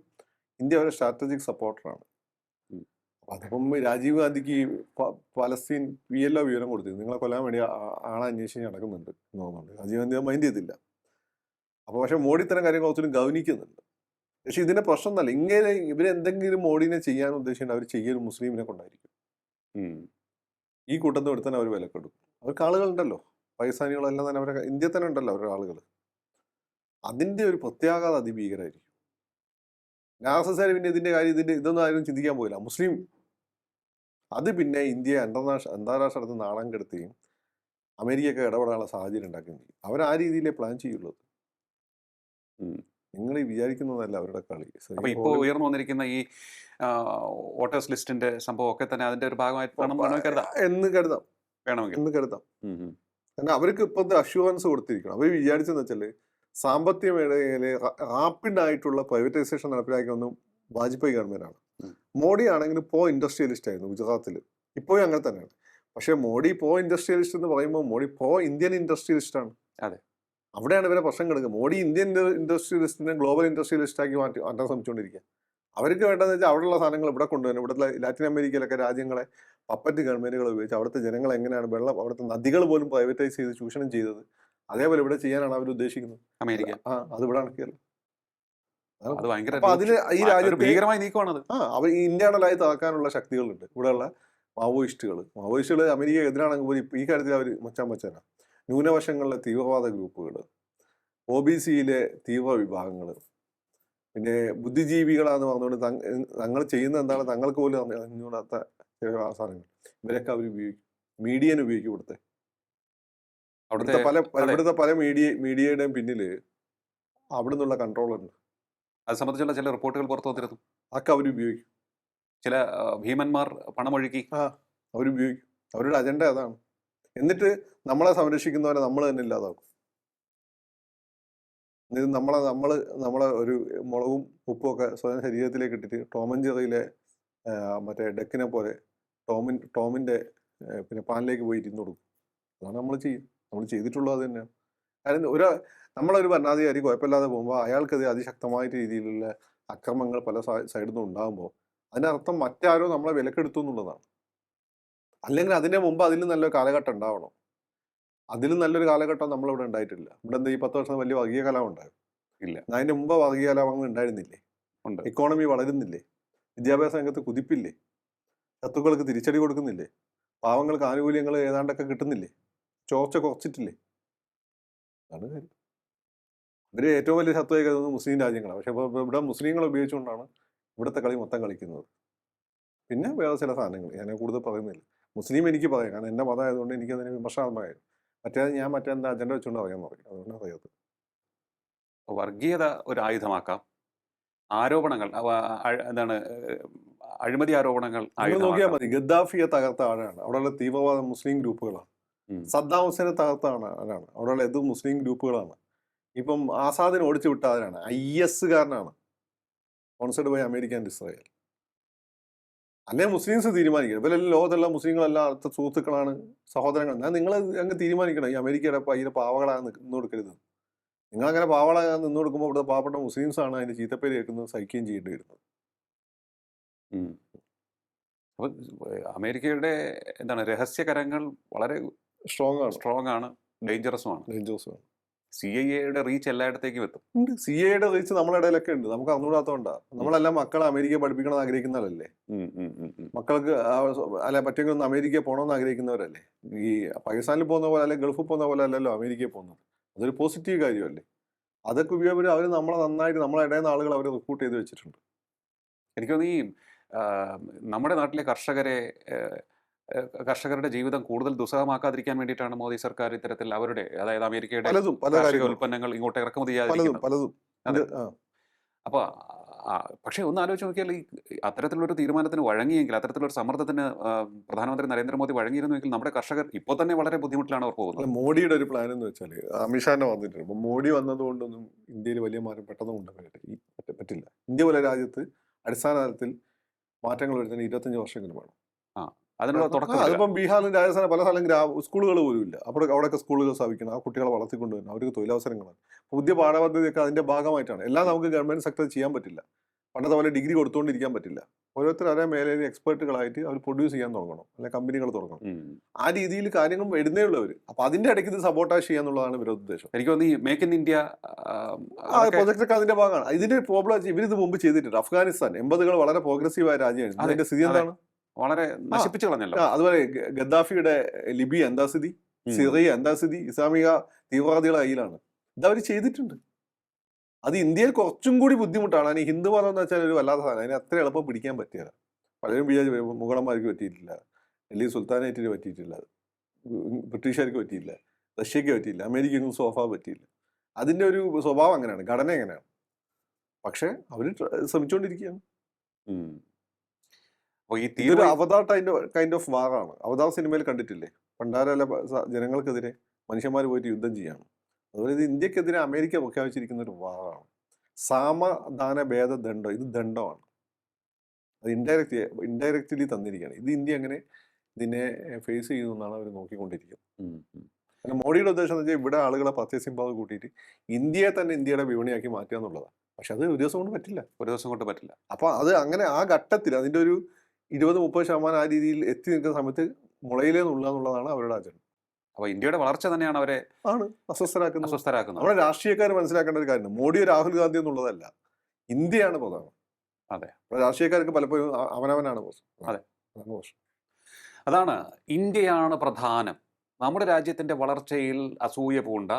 ഇന്ത്യ അവരുടെ സ്ട്രാറ്റജിക് സപ്പോർട്ടറാണ്. അതിപ്പം രാജീവ് ഗാന്ധിക്ക് പലസ്തീൻ പി എൽ ഒ വിവരം കൊടുത്തിരുന്നു. നിങ്ങളെ കൊല്ലാൻ വേണ്ടി ആളെ അന്വേഷിച്ച് നടക്കുന്നുണ്ട് എന്ന് തോന്നുന്നുണ്ട്. രാജീവ് ഗാന്ധി മൈൻഡ് ചെയ്തില്ല. അപ്പോൾ പക്ഷേ മോഡി ഇത്തരം കാര്യങ്ങൾ കുറച്ചും ഗൗനിക്കുന്നുണ്ട്. പക്ഷെ ഇതിന്റെ പ്രശ്നം എന്നല്ല ഇങ്ങനെ ഇവരെന്തെങ്കിലും മോഡിനെ ചെയ്യാൻ ഉദ്ദേശിച്ചിട്ട് അവർ ചെയ്യൊരു മുസ്ലിമിനെ കൊണ്ടായിരിക്കും. ഈ കൂട്ടത്തിൽ എടുത്താൽ അവർ വില കൊടുക്കും. അവർക്ക് ആളുകളുണ്ടല്ലോ. പാകിസ്ഥാനികളെല്ലാം തന്നെ. അവരെ ഇന്ത്യയിൽ തന്നെ ഉണ്ടല്ലോ അവരുടെ ആളുകൾ അതിന്റെ ഒരു പ്രത്യാഘാതം അതിഭീകരമായിരിക്കും നാസസാരി പിന്നെ ഇതിന്റെ കാര്യം ഇതിന്റെ ഇതൊന്നും ആരും ചിന്തിക്കാൻ പോയില്ല മുസ്ലിം. അത് പിന്നെ ഇന്ത്യയെ അന്താരാഷ്ട്ര അന്താരാഷ്ട്ര തലത്തിൽ നാണം കെടുത്തുകയും അമേരിക്കയൊക്കെ ഇടപെടാനുള്ള സാഹചര്യം ഉണ്ടാക്കുകയും ചെയ്യും. അവർ ആ രീതിയിലേ പ്ലാൻ ചെയ്യുള്ളത് ഉം. നിങ്ങൾ വിചാരിക്കുന്നതല്ല അവരുടെ കളി. അപ്പൊ ഇപ്പോ ഉയർന്നു വന്നിരിക്കുന്ന ഈ വോട്ടേഴ്സ് ലിസ്റ്റിന്റെ സംഭവം ഒക്കെ തന്നെ അതിന്റെ ഒരു ഭാഗമായിട്ട് വേണം വേണമെങ്കിൽ കരുതാം. എന്ന് കരുതാം. വേണമെങ്കിൽ. എന്ന് കരുതാം. കാരണം അവർക്ക് ഇപ്പോഴത്തെ അഷുറൻസ് കൊടുത്തിരിക്കണം. അവർ വിചാരിച്ചെന്ന് വെച്ചാൽ സാമ്പത്തിക മേഖലയിലെ റാപ്പിഡ് ആയിട്ടുള്ള പ്രൈവറ്റൈസേഷൻ നടപ്പിലാക്കിയൊന്നും വാജ്പേയി ഗവൺമെന്റാണ്. ആണ് മോഡി ആണെങ്കിൽ പോ ഇൻഡസ്ട്രിയലിസ്റ്റ് ആയിരുന്നു ഗുജറാത്തിൽ ഇപ്പോഴും അങ്ങനെ തന്നെയാണ്. പക്ഷേ മോഡി പോ ഇൻഡസ്ട്രിയലിസ്റ്റ് എന്ന് പറയുമ്പോൾ മോഡി പോ ഇന്ത്യൻ ഇൻഡസ്ട്രിയലിസ്റ്റ് ആണ്. അതെ. അവിടെയാണ് ഇവരെ പ്രശ്നം കിടക്കുക മോഡി ഇന്ത്യൻ ഇൻഡസ്ട്രിയലിസ്റ്റിനെ ഗ്ലോബൽ ഇൻഡസ്ട്രിയലിസ്റ്റ് ആക്കി മാറ്റി മാറ്റാൻ ശ്രമിച്ചുകൊണ്ടിരിക്കുക അവർക്ക് വേണ്ടതെന്ന് വെച്ചാൽ അവിടെയുള്ള സാധനങ്ങൾ ഇവിടെ കൊണ്ടുവരണം. ഇവിടുത്തെ ലാറ്റിൻ അമേരിക്കയിലൊക്കെ രാജ്യങ്ങളെ പപ്പറ്റ് ഗവൺമെന്റുകൾ ഉപയോഗിച്ച് അവിടുത്തെ ജനങ്ങൾ എങ്ങനെയാണ് വെള്ളം അവിടുത്തെ നദികൾ പോലും പ്രൈവറ്റൈസ് ചെയ്ത് ചൂഷണം ചെയ്തത്. അതേപോലെ ഇവിടെ ചെയ്യാനാണ് അവർ ഉദ്ദേശിക്കുന്നത്. അമേരിക്ക. ആ അത് ഇവിടെ അത് അപ്പൊ അതിന് ഈ രാജ്യത്തെ ഭീകരമായ നീക്കമാണത്. ആ അവർ ഇന്റേണലായി തകർക്കാനുള്ള ശക്തികളുണ്ട്. ഇവിടെയുള്ള മാവോയിസ്റ്റുകൾ മാവോയിസ്റ്റുകൾ അമേരിക്ക എതിരാണെങ്കിൽ പോലും ഈ കാര്യത്തിൽ അവർ മച്ചാൻ മച്ചാനാ. ന്യൂനപക്ഷങ്ങളിലെ തീവ്രവാദ ഗ്രൂപ്പുകൾ ഒ ബി സിയിലെ തീവ്ര വിഭാഗങ്ങൾ പിന്നെ ബുദ്ധിജീവികളാന്ന് പറഞ്ഞുകൊണ്ട് തങ് തങ്ങൾ ചെയ്യുന്ന എന്താണ്? തങ്ങൾക്ക് പോലും അറിഞ്ഞ- അറിഞ്ഞുകൂടാത്ത ചില സാധനങ്ങൾ ഇവരൊക്കെ അവർ ഉപയോഗിക്കും മീഡിയനെ ഉപയോഗിക്കും ഇവിടുത്തെ അവിടുത്തെ പല അവിടുത്തെ ഇവിടുത്തെ പല മീഡിയ മീഡിയയുടെയും പിന്നിൽ അവിടെ നിന്നുള്ള കൺട്രോൾ ഉണ്ട് അത് സംബന്ധിച്ചുള്ള ചില റിപ്പോർട്ടുകൾ പുറത്തു വന്നിരുന്നു. അതൊക്കെ അവർ ഉപയോഗിക്കും. ചില ഭീമന്മാർ പണമൊഴുക്കി. ആ അവരുപയോഗിക്കും അവരുടെ അജണ്ട അതാണ്. എന്നിട്ട് നമ്മളെ സംരക്ഷിക്കുന്നവരെ നമ്മൾ തന്നെ ഇല്ലാതാക്കും. ഇത് നമ്മളെ നമ്മൾ നമ്മളെ ഒരു മുളകും ഉപ്പും ഒക്കെ സ്വയം ശരീരത്തിലേക്ക് ഇട്ടിട്ട് ടോമൻ ചെറിയിലെ മറ്റേ ഡെക്കിനെ പോലെ ടോമിൻ ടോമിന്റെ പിന്നെ പാനിലേക്ക് പോയി ഇരുന്ന് കൊടുക്കും. അതാണ് നമ്മൾ ചെയ്യും നമ്മൾ ചെയ്തിട്ടുള്ളത് തന്നെയാണ്. കാരണം ഒരു നമ്മളൊരു ഭരണാധികാരി കുഴപ്പമില്ലാതെ പോകുമ്പോൾ അയാൾക്കത് അതിശക്തമായ രീതിയിലുള്ള അക്രമങ്ങൾ പല സൈഡിൽ നിന്നും ഉണ്ടാകുമ്പോൾ അതിനർത്ഥം മറ്റാരോ നമ്മളെ വിലക്കെടുത്തു എന്നുള്ളതാണ്. അല്ലെങ്കിൽ അതിന്റെ മുമ്പ് അതിലും നല്ലൊരു കാലഘട്ടം ഉണ്ടാവണം. അതിലും നല്ലൊരു കാലഘട്ടം നമ്മളിവിടെ ഉണ്ടായിട്ടില്ല. ഇവിടെ എന്താ ഈ പത്ത് വർഷം വലിയ വർഗീയ കലാപം ഉണ്ടായോ? ഇല്ല. അതിന്റെ മുമ്പ് വർഗീയ കലാപങ്ങൾ ഉണ്ടായിരുന്നില്ലേ? ഉണ്ട്. ഇക്കോണമി വളരുന്നില്ലേ? വിദ്യാഭ്യാസ രംഗത്ത് കുതിപ്പില്ലേ? ശത്രുക്കൾക്ക് തിരിച്ചടി കൊടുക്കുന്നില്ലേ? പാവങ്ങൾക്ക് ആനുകൂല്യങ്ങൾ ഏതാണ്ടൊക്കെ കിട്ടുന്നില്ലേ? ചോർച്ച കുറച്ചിട്ടില്ലേ? അതാണ് കാര്യം. ഇവർ ഏറ്റവും വലിയ ശത്രുവായി കരുതുന്നത് മുസ്ലിം രാജ്യങ്ങളാണ്. പക്ഷെ ഇവിടെ മുസ്ലിങ്ങളെ ഉപയോഗിച്ചുകൊണ്ടാണ് ഇവിടുത്തെ കളി മൊത്തം കളിക്കുന്നത്. പിന്നെ വേറെ ചില സാധനങ്ങൾ. ഞാൻ കൂടുതൽ പറയുന്നില്ല. മുസ്ലിം എനിക്ക് പറയാം. കാരണം എന്റെ മതം ആയതുകൊണ്ട് എനിക്ക് അതിന് വിമർശനാത്മകമായിരുന്നു മറ്റേത് ഞാൻ മറ്റേ എന്താ അജണ്ട വെച്ചുകൊണ്ട് പറയാൻ പറയും അതുകൊണ്ട് പറയുന്നത് വർഗീയത ഒരു ആയുധമാക്കാം. ആരോപണങ്ങൾ എന്താണ് അഴിമതി ആരോപണങ്ങൾ നോക്കിയാൽ മതി. ഗദ്ദാഫിയെ തകർത്ത ആളാണ് അവിടെയുള്ള തീവ്രവാദ മുസ്ലിം ഗ്രൂപ്പുകളാണ്. സദ്ദാം ഹുസൈനെ തകർത്ത ആരാണ്? അവിടെയുള്ള എതും മുസ്ലിം ഗ്രൂപ്പുകളാണ്. ഇപ്പം ആസാദിനെ ഓടിച്ചു വിട്ട ആരാണ്? I S കാരനാണ്. Sponsored by America and Israel. അല്ലെ മുസ്ലിംസ് തീരുമാനിക്കണം. ഇവരെല്ലാം ലോകത്തുള്ള മുസ്ലിങ്ങളെല്ലാം അടുത്ത സുഹൃത്തുക്കളാണ് സഹോദരങ്ങൾ. ഞാൻ നിങ്ങൾ അങ്ങ് തീരുമാനിക്കണം. ഈ അമേരിക്കയുടെ അതിന്റെ പാവകളാണ് നിന്ന് കൊടുക്കരുത് നിങ്ങൾ അങ്ങനെ പാവകളാകാൻ നിന്ന് കൊടുക്കുമ്പോൾ ഇവിടുത്തെ പാവപ്പെട്ട മുസ്ലിംസ് ആണ് അതിന്റെ ചീത്തപ്പേര് കേൾക്കുന്നത് സഹിക്കുകയും ചെയ്യേണ്ടി വരുന്നത്. അപ്പം അമേരിക്കയുടെ എന്താണ് രഹസ്യകരങ്ങൾ വളരെ സ്ട്രോങ് ആണ് സ്ട്രോങ് ആണ് ഡേഞ്ചറസുമാണ് ഡേഞ്ചറസും ആണ് സി ഐ എയുടെ റീച്ച് എല്ലായിടത്തേക്കും എത്തും. സി എയുടെ റീച്ച് നമ്മുടെ ഇടയിലൊക്കെ ഉണ്ട്. നമുക്ക് അറിഞ്ഞൂടാത്തോണ്ടാ നമ്മളെല്ലാം മക്കളെ അമേരിക്ക പഠിപ്പിക്കണം ആഗ്രഹിക്കുന്നവരല്ലേ. മക്കൾക്ക് അല്ലെ അല്ല ഒന്ന് അമേരിക്കയിൽ പോകണമെന്ന് ആഗ്രഹിക്കുന്നവരല്ലേ? ഈ പാകിസ്ഥാനിൽ പോകുന്ന പോലെ അല്ലെങ്കിൽ ഗൾഫിൽ പോകുന്ന പോലെ അല്ലല്ലോ അമേരിക്കയിൽ പോകുന്നത്? അതൊരു പോസിറ്റീവ് കാര്യമല്ലേ? അതൊക്കെ ഉപയോഗം അവർ നമ്മളെ നന്നായിട്ട് നമ്മളെ ഇടയിൽ നിന്ന് ആളുകൾ അവർ റിക്രൂട്ട് ചെയ്ത് വെച്ചിട്ടുണ്ട്. എനിക്ക് തോന്നുന്നു ഈ നമ്മുടെ നാട്ടിലെ കർഷകരെ കർഷകരുടെ ജീവിതം കൂടുതൽ ദുസ്സഹമാക്കാതിരിക്കാൻ വേണ്ടിയിട്ടാണ് മോദി സർക്കാർ ഇത്തരത്തിൽ അവരുടെ അതായത് അമേരിക്കയുടെ പലതും പല കാർഷിക ഉൽപ്പന്നങ്ങൾ ഇങ്ങോട്ട് ഇറക്കുമതി പലതും പക്ഷെ പലതും. ആ, അപ്പോൾ പക്ഷേ ഒന്ന് ആലോചിച്ച് നോക്കിയാൽ ഈ അത്തരത്തിലൊരു തീരുമാനത്തിന് വഴങ്ങിയെങ്കിൽ അത്തരത്തിലൊരു സമ്മർദ്ദത്തിന് ആ, പ്രധാനമന്ത്രി നരേന്ദ്രമോദി വഴങ്ങിയിരുന്നുവെങ്കിൽ നമ്മുടെ കർഷകർ ഇപ്പോൾ തന്നെ വളരെ ബുദ്ധിമുട്ടിലാണ് അവർ പോകുന്നത്. മോഡിയുടെ ഒരു പ്ലാൻ എന്ന് വെച്ചാൽ അമിത്ഷാനെ വന്നിട്ടുണ്ട്. അപ്പൊ മോഡി വന്നതുകൊണ്ടൊന്നും ഇന്ത്യയിൽ വലിയ മാറ്റം പെട്ടെന്ന് കൊണ്ടുവരാൻ പറ്റില്ല. ഇന്ത്യ പോലെ രാജ്യത്ത് അടിസ്ഥാന തലത്തിൽ മാറ്റങ്ങൾ വരുന്നതിന് ഇരുപത്തഞ്ച് വർഷമെങ്കിലും വേണം. അതിനുള്ള തുടക്കം അതിപ്പം ബീഹാറിലും രാജസ്ഥാനും പല സ്ഥലം ഗ്രാമ സ്കൂളുകൾ പോലും ഇല്ല അവിടെ അവിടെയൊക്കെ സ്കൂളുകൾ സ്ഥാപിക്കണം. ആ കുട്ടികളെ വളർത്തിക്കൊണ്ടുവരണം അവർക്ക് തൊഴിലവസരങ്ങളാണ്. പുതിയ പാഠപദ്ധതിയൊക്കെ അതിന്റെ ഭാഗമായിട്ടാണ്. എല്ലാം നമുക്ക് ഗവൺമെന്റ് സെക്ടർ ചെയ്യാൻ പറ്റില്ല. പണ്ടത്തെ പോലെ ഡിഗ്രി കൊടുത്തുകൊണ്ടിരിക്കാൻ പറ്റില്ല. ഓരോരുത്തർ അതേ മേഖലയിൽ എക്സ്പേർട്ടുകളായിട്ട് അവർ പ്രൊഡ്യൂസ് ചെയ്യാൻ തുടങ്ങണം. അല്ലെങ്കിൽ കമ്പനികൾ തുടങ്ങണം. ആ രീതിയിൽ കാര്യങ്ങൾ വരുന്നേ ഉള്ളവർ അപ്പൊ അതിന്റെ ഇടയ്ക്ക് ഇത് സപ്പോർട്ടാ ചെയ്യുക എന്നുള്ളതാണ് ഇവരുടെ ഉദ്ദേശം. എനിക്ക് തോന്നുന്നു ഈ മേക്ക് ഇൻ ഇന്ത്യ ആ പ്രൊജക്ട് ഒക്കെ അതിന്റെ ഭാഗമാണ്. ഇതിന്റെ പ്രോബ്ലം ഇവർ ഇത് മുമ്പ് ചെയ്തിട്ടുണ്ട്. അഫ്ഗാനിസ്ഥാൻ എൺപതുകൾ വളരെ പ്രോഗ്രസീവായ രാജ്യമാണ് അതെ, അതിന്റെ സ്ഥിതി എന്താണ്? വളരെ നശിപ്പിച്ചു കളഞ്ഞല്ലോ. അതുപോലെ ഗദ്ദാഫിയുടെ ലിബിയ എന്താ സ്ഥിതി സിറിയ എന്താ സ്ഥിതി ഇസ്ലാമിക തീവ്രവാദികളുടെ കയ്യിലാണ് ഇതവർ ചെയ്തിട്ടുണ്ട്. അത് ഇന്ത്യയിൽ കുറച്ചും കൂടി ബുദ്ധിമുട്ടാണ്. അതിന് ഹിന്ദു മതം എന്ന് വെച്ചാൽ ഒരു വല്ലാത്ത സാധനം. അതിന് അത്ര എളുപ്പം പിടിക്കാൻ പറ്റിയത് പലരും വിചാരിച്ചു മുഗളന്മാർക്ക് പറ്റിയിട്ടില്ല. ഡൽഹി സുൽത്താനേറ്റിന് പറ്റിയിട്ടില്ല. ബ്രിട്ടീഷുകാർക്ക് പറ്റിയില്ല. റഷ്യക്ക് പറ്റിയില്ല. അമേരിക്കക്കും സോഫ പറ്റിയില്ല. അതിന്റെ ഒരു സ്വഭാവം അങ്ങനെയാണ്. ഘടന എങ്ങനെയാണ് പക്ഷേ അവർ ശ്രമിച്ചുകൊണ്ടിരിക്കുകയാണ്. അപ്പോൾ ഈ തീവ്ര അവതാർ കൈൻഡ് ഓഫ് വാറാണ് അവതാർ സിനിമയിൽ കണ്ടിട്ടില്ലേ? പണ്ടാരല ജനങ്ങൾക്കെതിരെ മനുഷ്യന്മാർ പോയിട്ട് യുദ്ധം ചെയ്യാണ്. അതുപോലെ ഇത് ഇന്ത്യക്കെതിരെ അമേരിക്ക പ്രഖ്യാപിച്ചിരിക്കുന്ന ഒരു വാറാണ് സാമദാന ഭേദ ദണ്ഡം ഇത് ദണ്ഡമാണ്. അത് ഇൻഡയറക്റ്റ് ഇൻഡയറക്റ്റ്ലി തന്നിരിക്കുകയാണ്. ഇത് ഇന്ത്യ അങ്ങനെ ഇതിനെ ഫേസ് ചെയ്യുന്നു എന്നാണ് അവർ നോക്കിക്കൊണ്ടിരിക്കുന്നത്. മോഡിയുടെ ഉദ്ദേശം എന്ന് വെച്ചാൽ ഇവിടെ ആളുകളെ പർച്ചേസിംഗ് കൂട്ടിയിട്ട് ഇന്ത്യയെ തന്നെ ഇന്ത്യയുടെ വിപണിയാക്കി മാറ്റുക എന്നുള്ളതാണ്. പക്ഷെ അത് ഒരു ദിവസം കൊണ്ട് പറ്റില്ല. ഒരു ദിവസം കൊണ്ട് പറ്റില്ല. അപ്പൊ അത് അങ്ങനെ ആ ഘട്ടത്തിൽ അതിന്റെ ഒരു ഇരുപത് മുപ്പത് ശതമാനം ആ രീതിയിൽ എത്തി നിൽക്കുന്ന സമയത്ത് മുളയിലേ നുള്ള എന്നുള്ളതാണ് അവരുടെ ആചരണം. അപ്പോൾ ഇന്ത്യയുടെ വളർച്ച തന്നെയാണ് അവരെ ആണ്. അസ്വസ്ഥരാക്കുന്നത്. അസ്വസ്ഥരാക്കുന്നത്. നമ്മുടെ രാഷ്ട്രീയക്കാർ മനസ്സിലാക്കേണ്ട ഒരു കാര്യം മോഡിയോ രാഹുൽ ഗാന്ധി എന്നുള്ളതല്ല. ഇന്ത്യയാണ് പ്രധാനം. അതെ. രാഷ്ട്രീയക്കാർക്ക് പലപ്പോഴും അവനവനാണ് പ്രശ്നം അതെ. അതാണ് ഇന്ത്യയാണ് പ്രധാനം. നമ്മുടെ രാജ്യത്തിന്റെ വളർച്ചയിൽ അസൂയ പൂണ്ട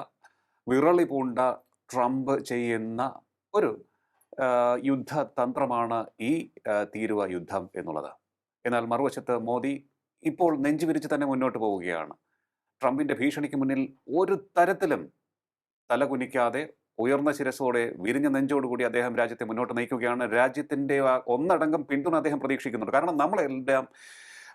വിറളി പൂണ്ട ട്രംപ് ചെയ്യുന്ന ഒരു യുദ്ധതന്ത്രമാണ് ഈ തീരുവ യുദ്ധം എന്നുള്ളത്. എന്നാൽ മറുവശത്ത് മോദി ഇപ്പോൾ നെഞ്ചുവിരിച്ച് തന്നെ മുന്നോട്ട് പോവുകയാണ്. ട്രംപിന്റെ ഭീഷണിക്ക് മുന്നിൽ ഒരു തരത്തിലും തലകുനിക്കാതെ ഉയർന്ന ശിരസോടെ വിരിഞ്ഞ നെഞ്ചോടുകൂടി അദ്ദേഹം രാജ്യത്തെ മുന്നോട്ട് നയിക്കുകയാണ്. രാജ്യത്തിന്റെ ഒന്നടങ്കം പിന്തുണ അദ്ദേഹം പ്രതീക്ഷിക്കുന്നുണ്ട്. കാരണം നമ്മളെല്ലാം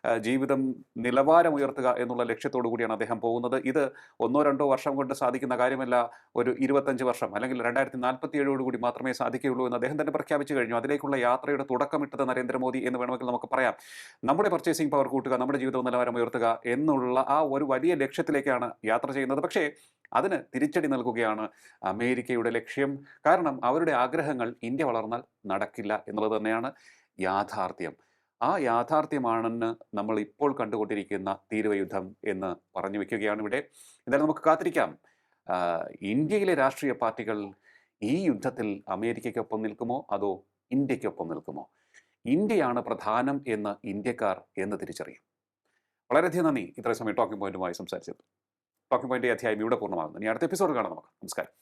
ജീവിതം നിലവാരം ഉയർത്തുക എന്നുള്ള ലക്ഷ്യത്തോടു കൂടിയാണ് അദ്ദേഹം പോകുന്നത്. ഇത് ഒന്നോ രണ്ടോ വർഷം കൊണ്ട് സാധിക്കുന്ന കാര്യമല്ല ഒരു ഇരുപത്തഞ്ച് വർഷം അല്ലെങ്കിൽ രണ്ടായിരത്തി നാൽപ്പത്തി ഏഴോടുകൂടി മാത്രമേ സാധിക്കുകയുള്ളൂ എന്ന് അദ്ദേഹം തന്നെ പ്രഖ്യാപിച്ചു കഴിഞ്ഞു. അതിലേക്കുള്ള യാത്രയുടെ തുടക്കമിട്ടത് നരേന്ദ്രമോദി എന്ന് വേണമെങ്കിൽ നമുക്ക് പറയാം. നമ്മുടെ പർച്ചേസിംഗ് പവർ കൂട്ടുക നമ്മുടെ ജീവിത നിലവാരം ഉയർത്തുക എന്നുള്ള ആ ഒരു വലിയ ലക്ഷ്യത്തിലേക്കാണ് യാത്ര ചെയ്യുന്നത്. പക്ഷേ അതിന് തിരിച്ചടി നൽകുകയാണ് അമേരിക്കയുടെ ലക്ഷ്യം. കാരണം അവരുടെ ആഗ്രഹങ്ങൾ ഇന്ത്യ വളർന്നാൽ നടക്കില്ല എന്നുള്ളത് തന്നെയാണ് യാഥാർത്ഥ്യം. ആ യാഥാർത്ഥ്യമാണെന്ന് നമ്മൾ ഇപ്പോൾ കണ്ടുകൊണ്ടിരിക്കുന്ന തീരുവയുദ്ധം എന്ന് പറഞ്ഞു വെക്കുകയാണ് ഇവിടെ. എന്തായാലും നമുക്ക് കാത്തിരിക്കാം. ഇന്ത്യയിലെ രാഷ്ട്രീയ പാർട്ടികൾ ഈ യുദ്ധത്തിൽ അമേരിക്കയ്ക്കൊപ്പം നിൽക്കുമോ? അതോ ഇന്ത്യക്കൊപ്പം നിൽക്കുമോ? ഇന്ത്യയാണ് പ്രധാനം എന്ന് ഇന്ത്യക്കാർ എന്ന് തിരിച്ചറിയും. വളരെയധികം നന്ദി. ഇത്രയും സമയം ടോക്കിംഗ് പോയിന്റുമായി സംസാരിച്ചത് ടോക്കിംഗ് പോയിന്റ് അധ്യായം ഇവിടെ പൂർണമാകുന്നു. ഇനി അടുത്ത എപ്പിസോഡ് കാണാം നമുക്ക്. നമസ്കാരം.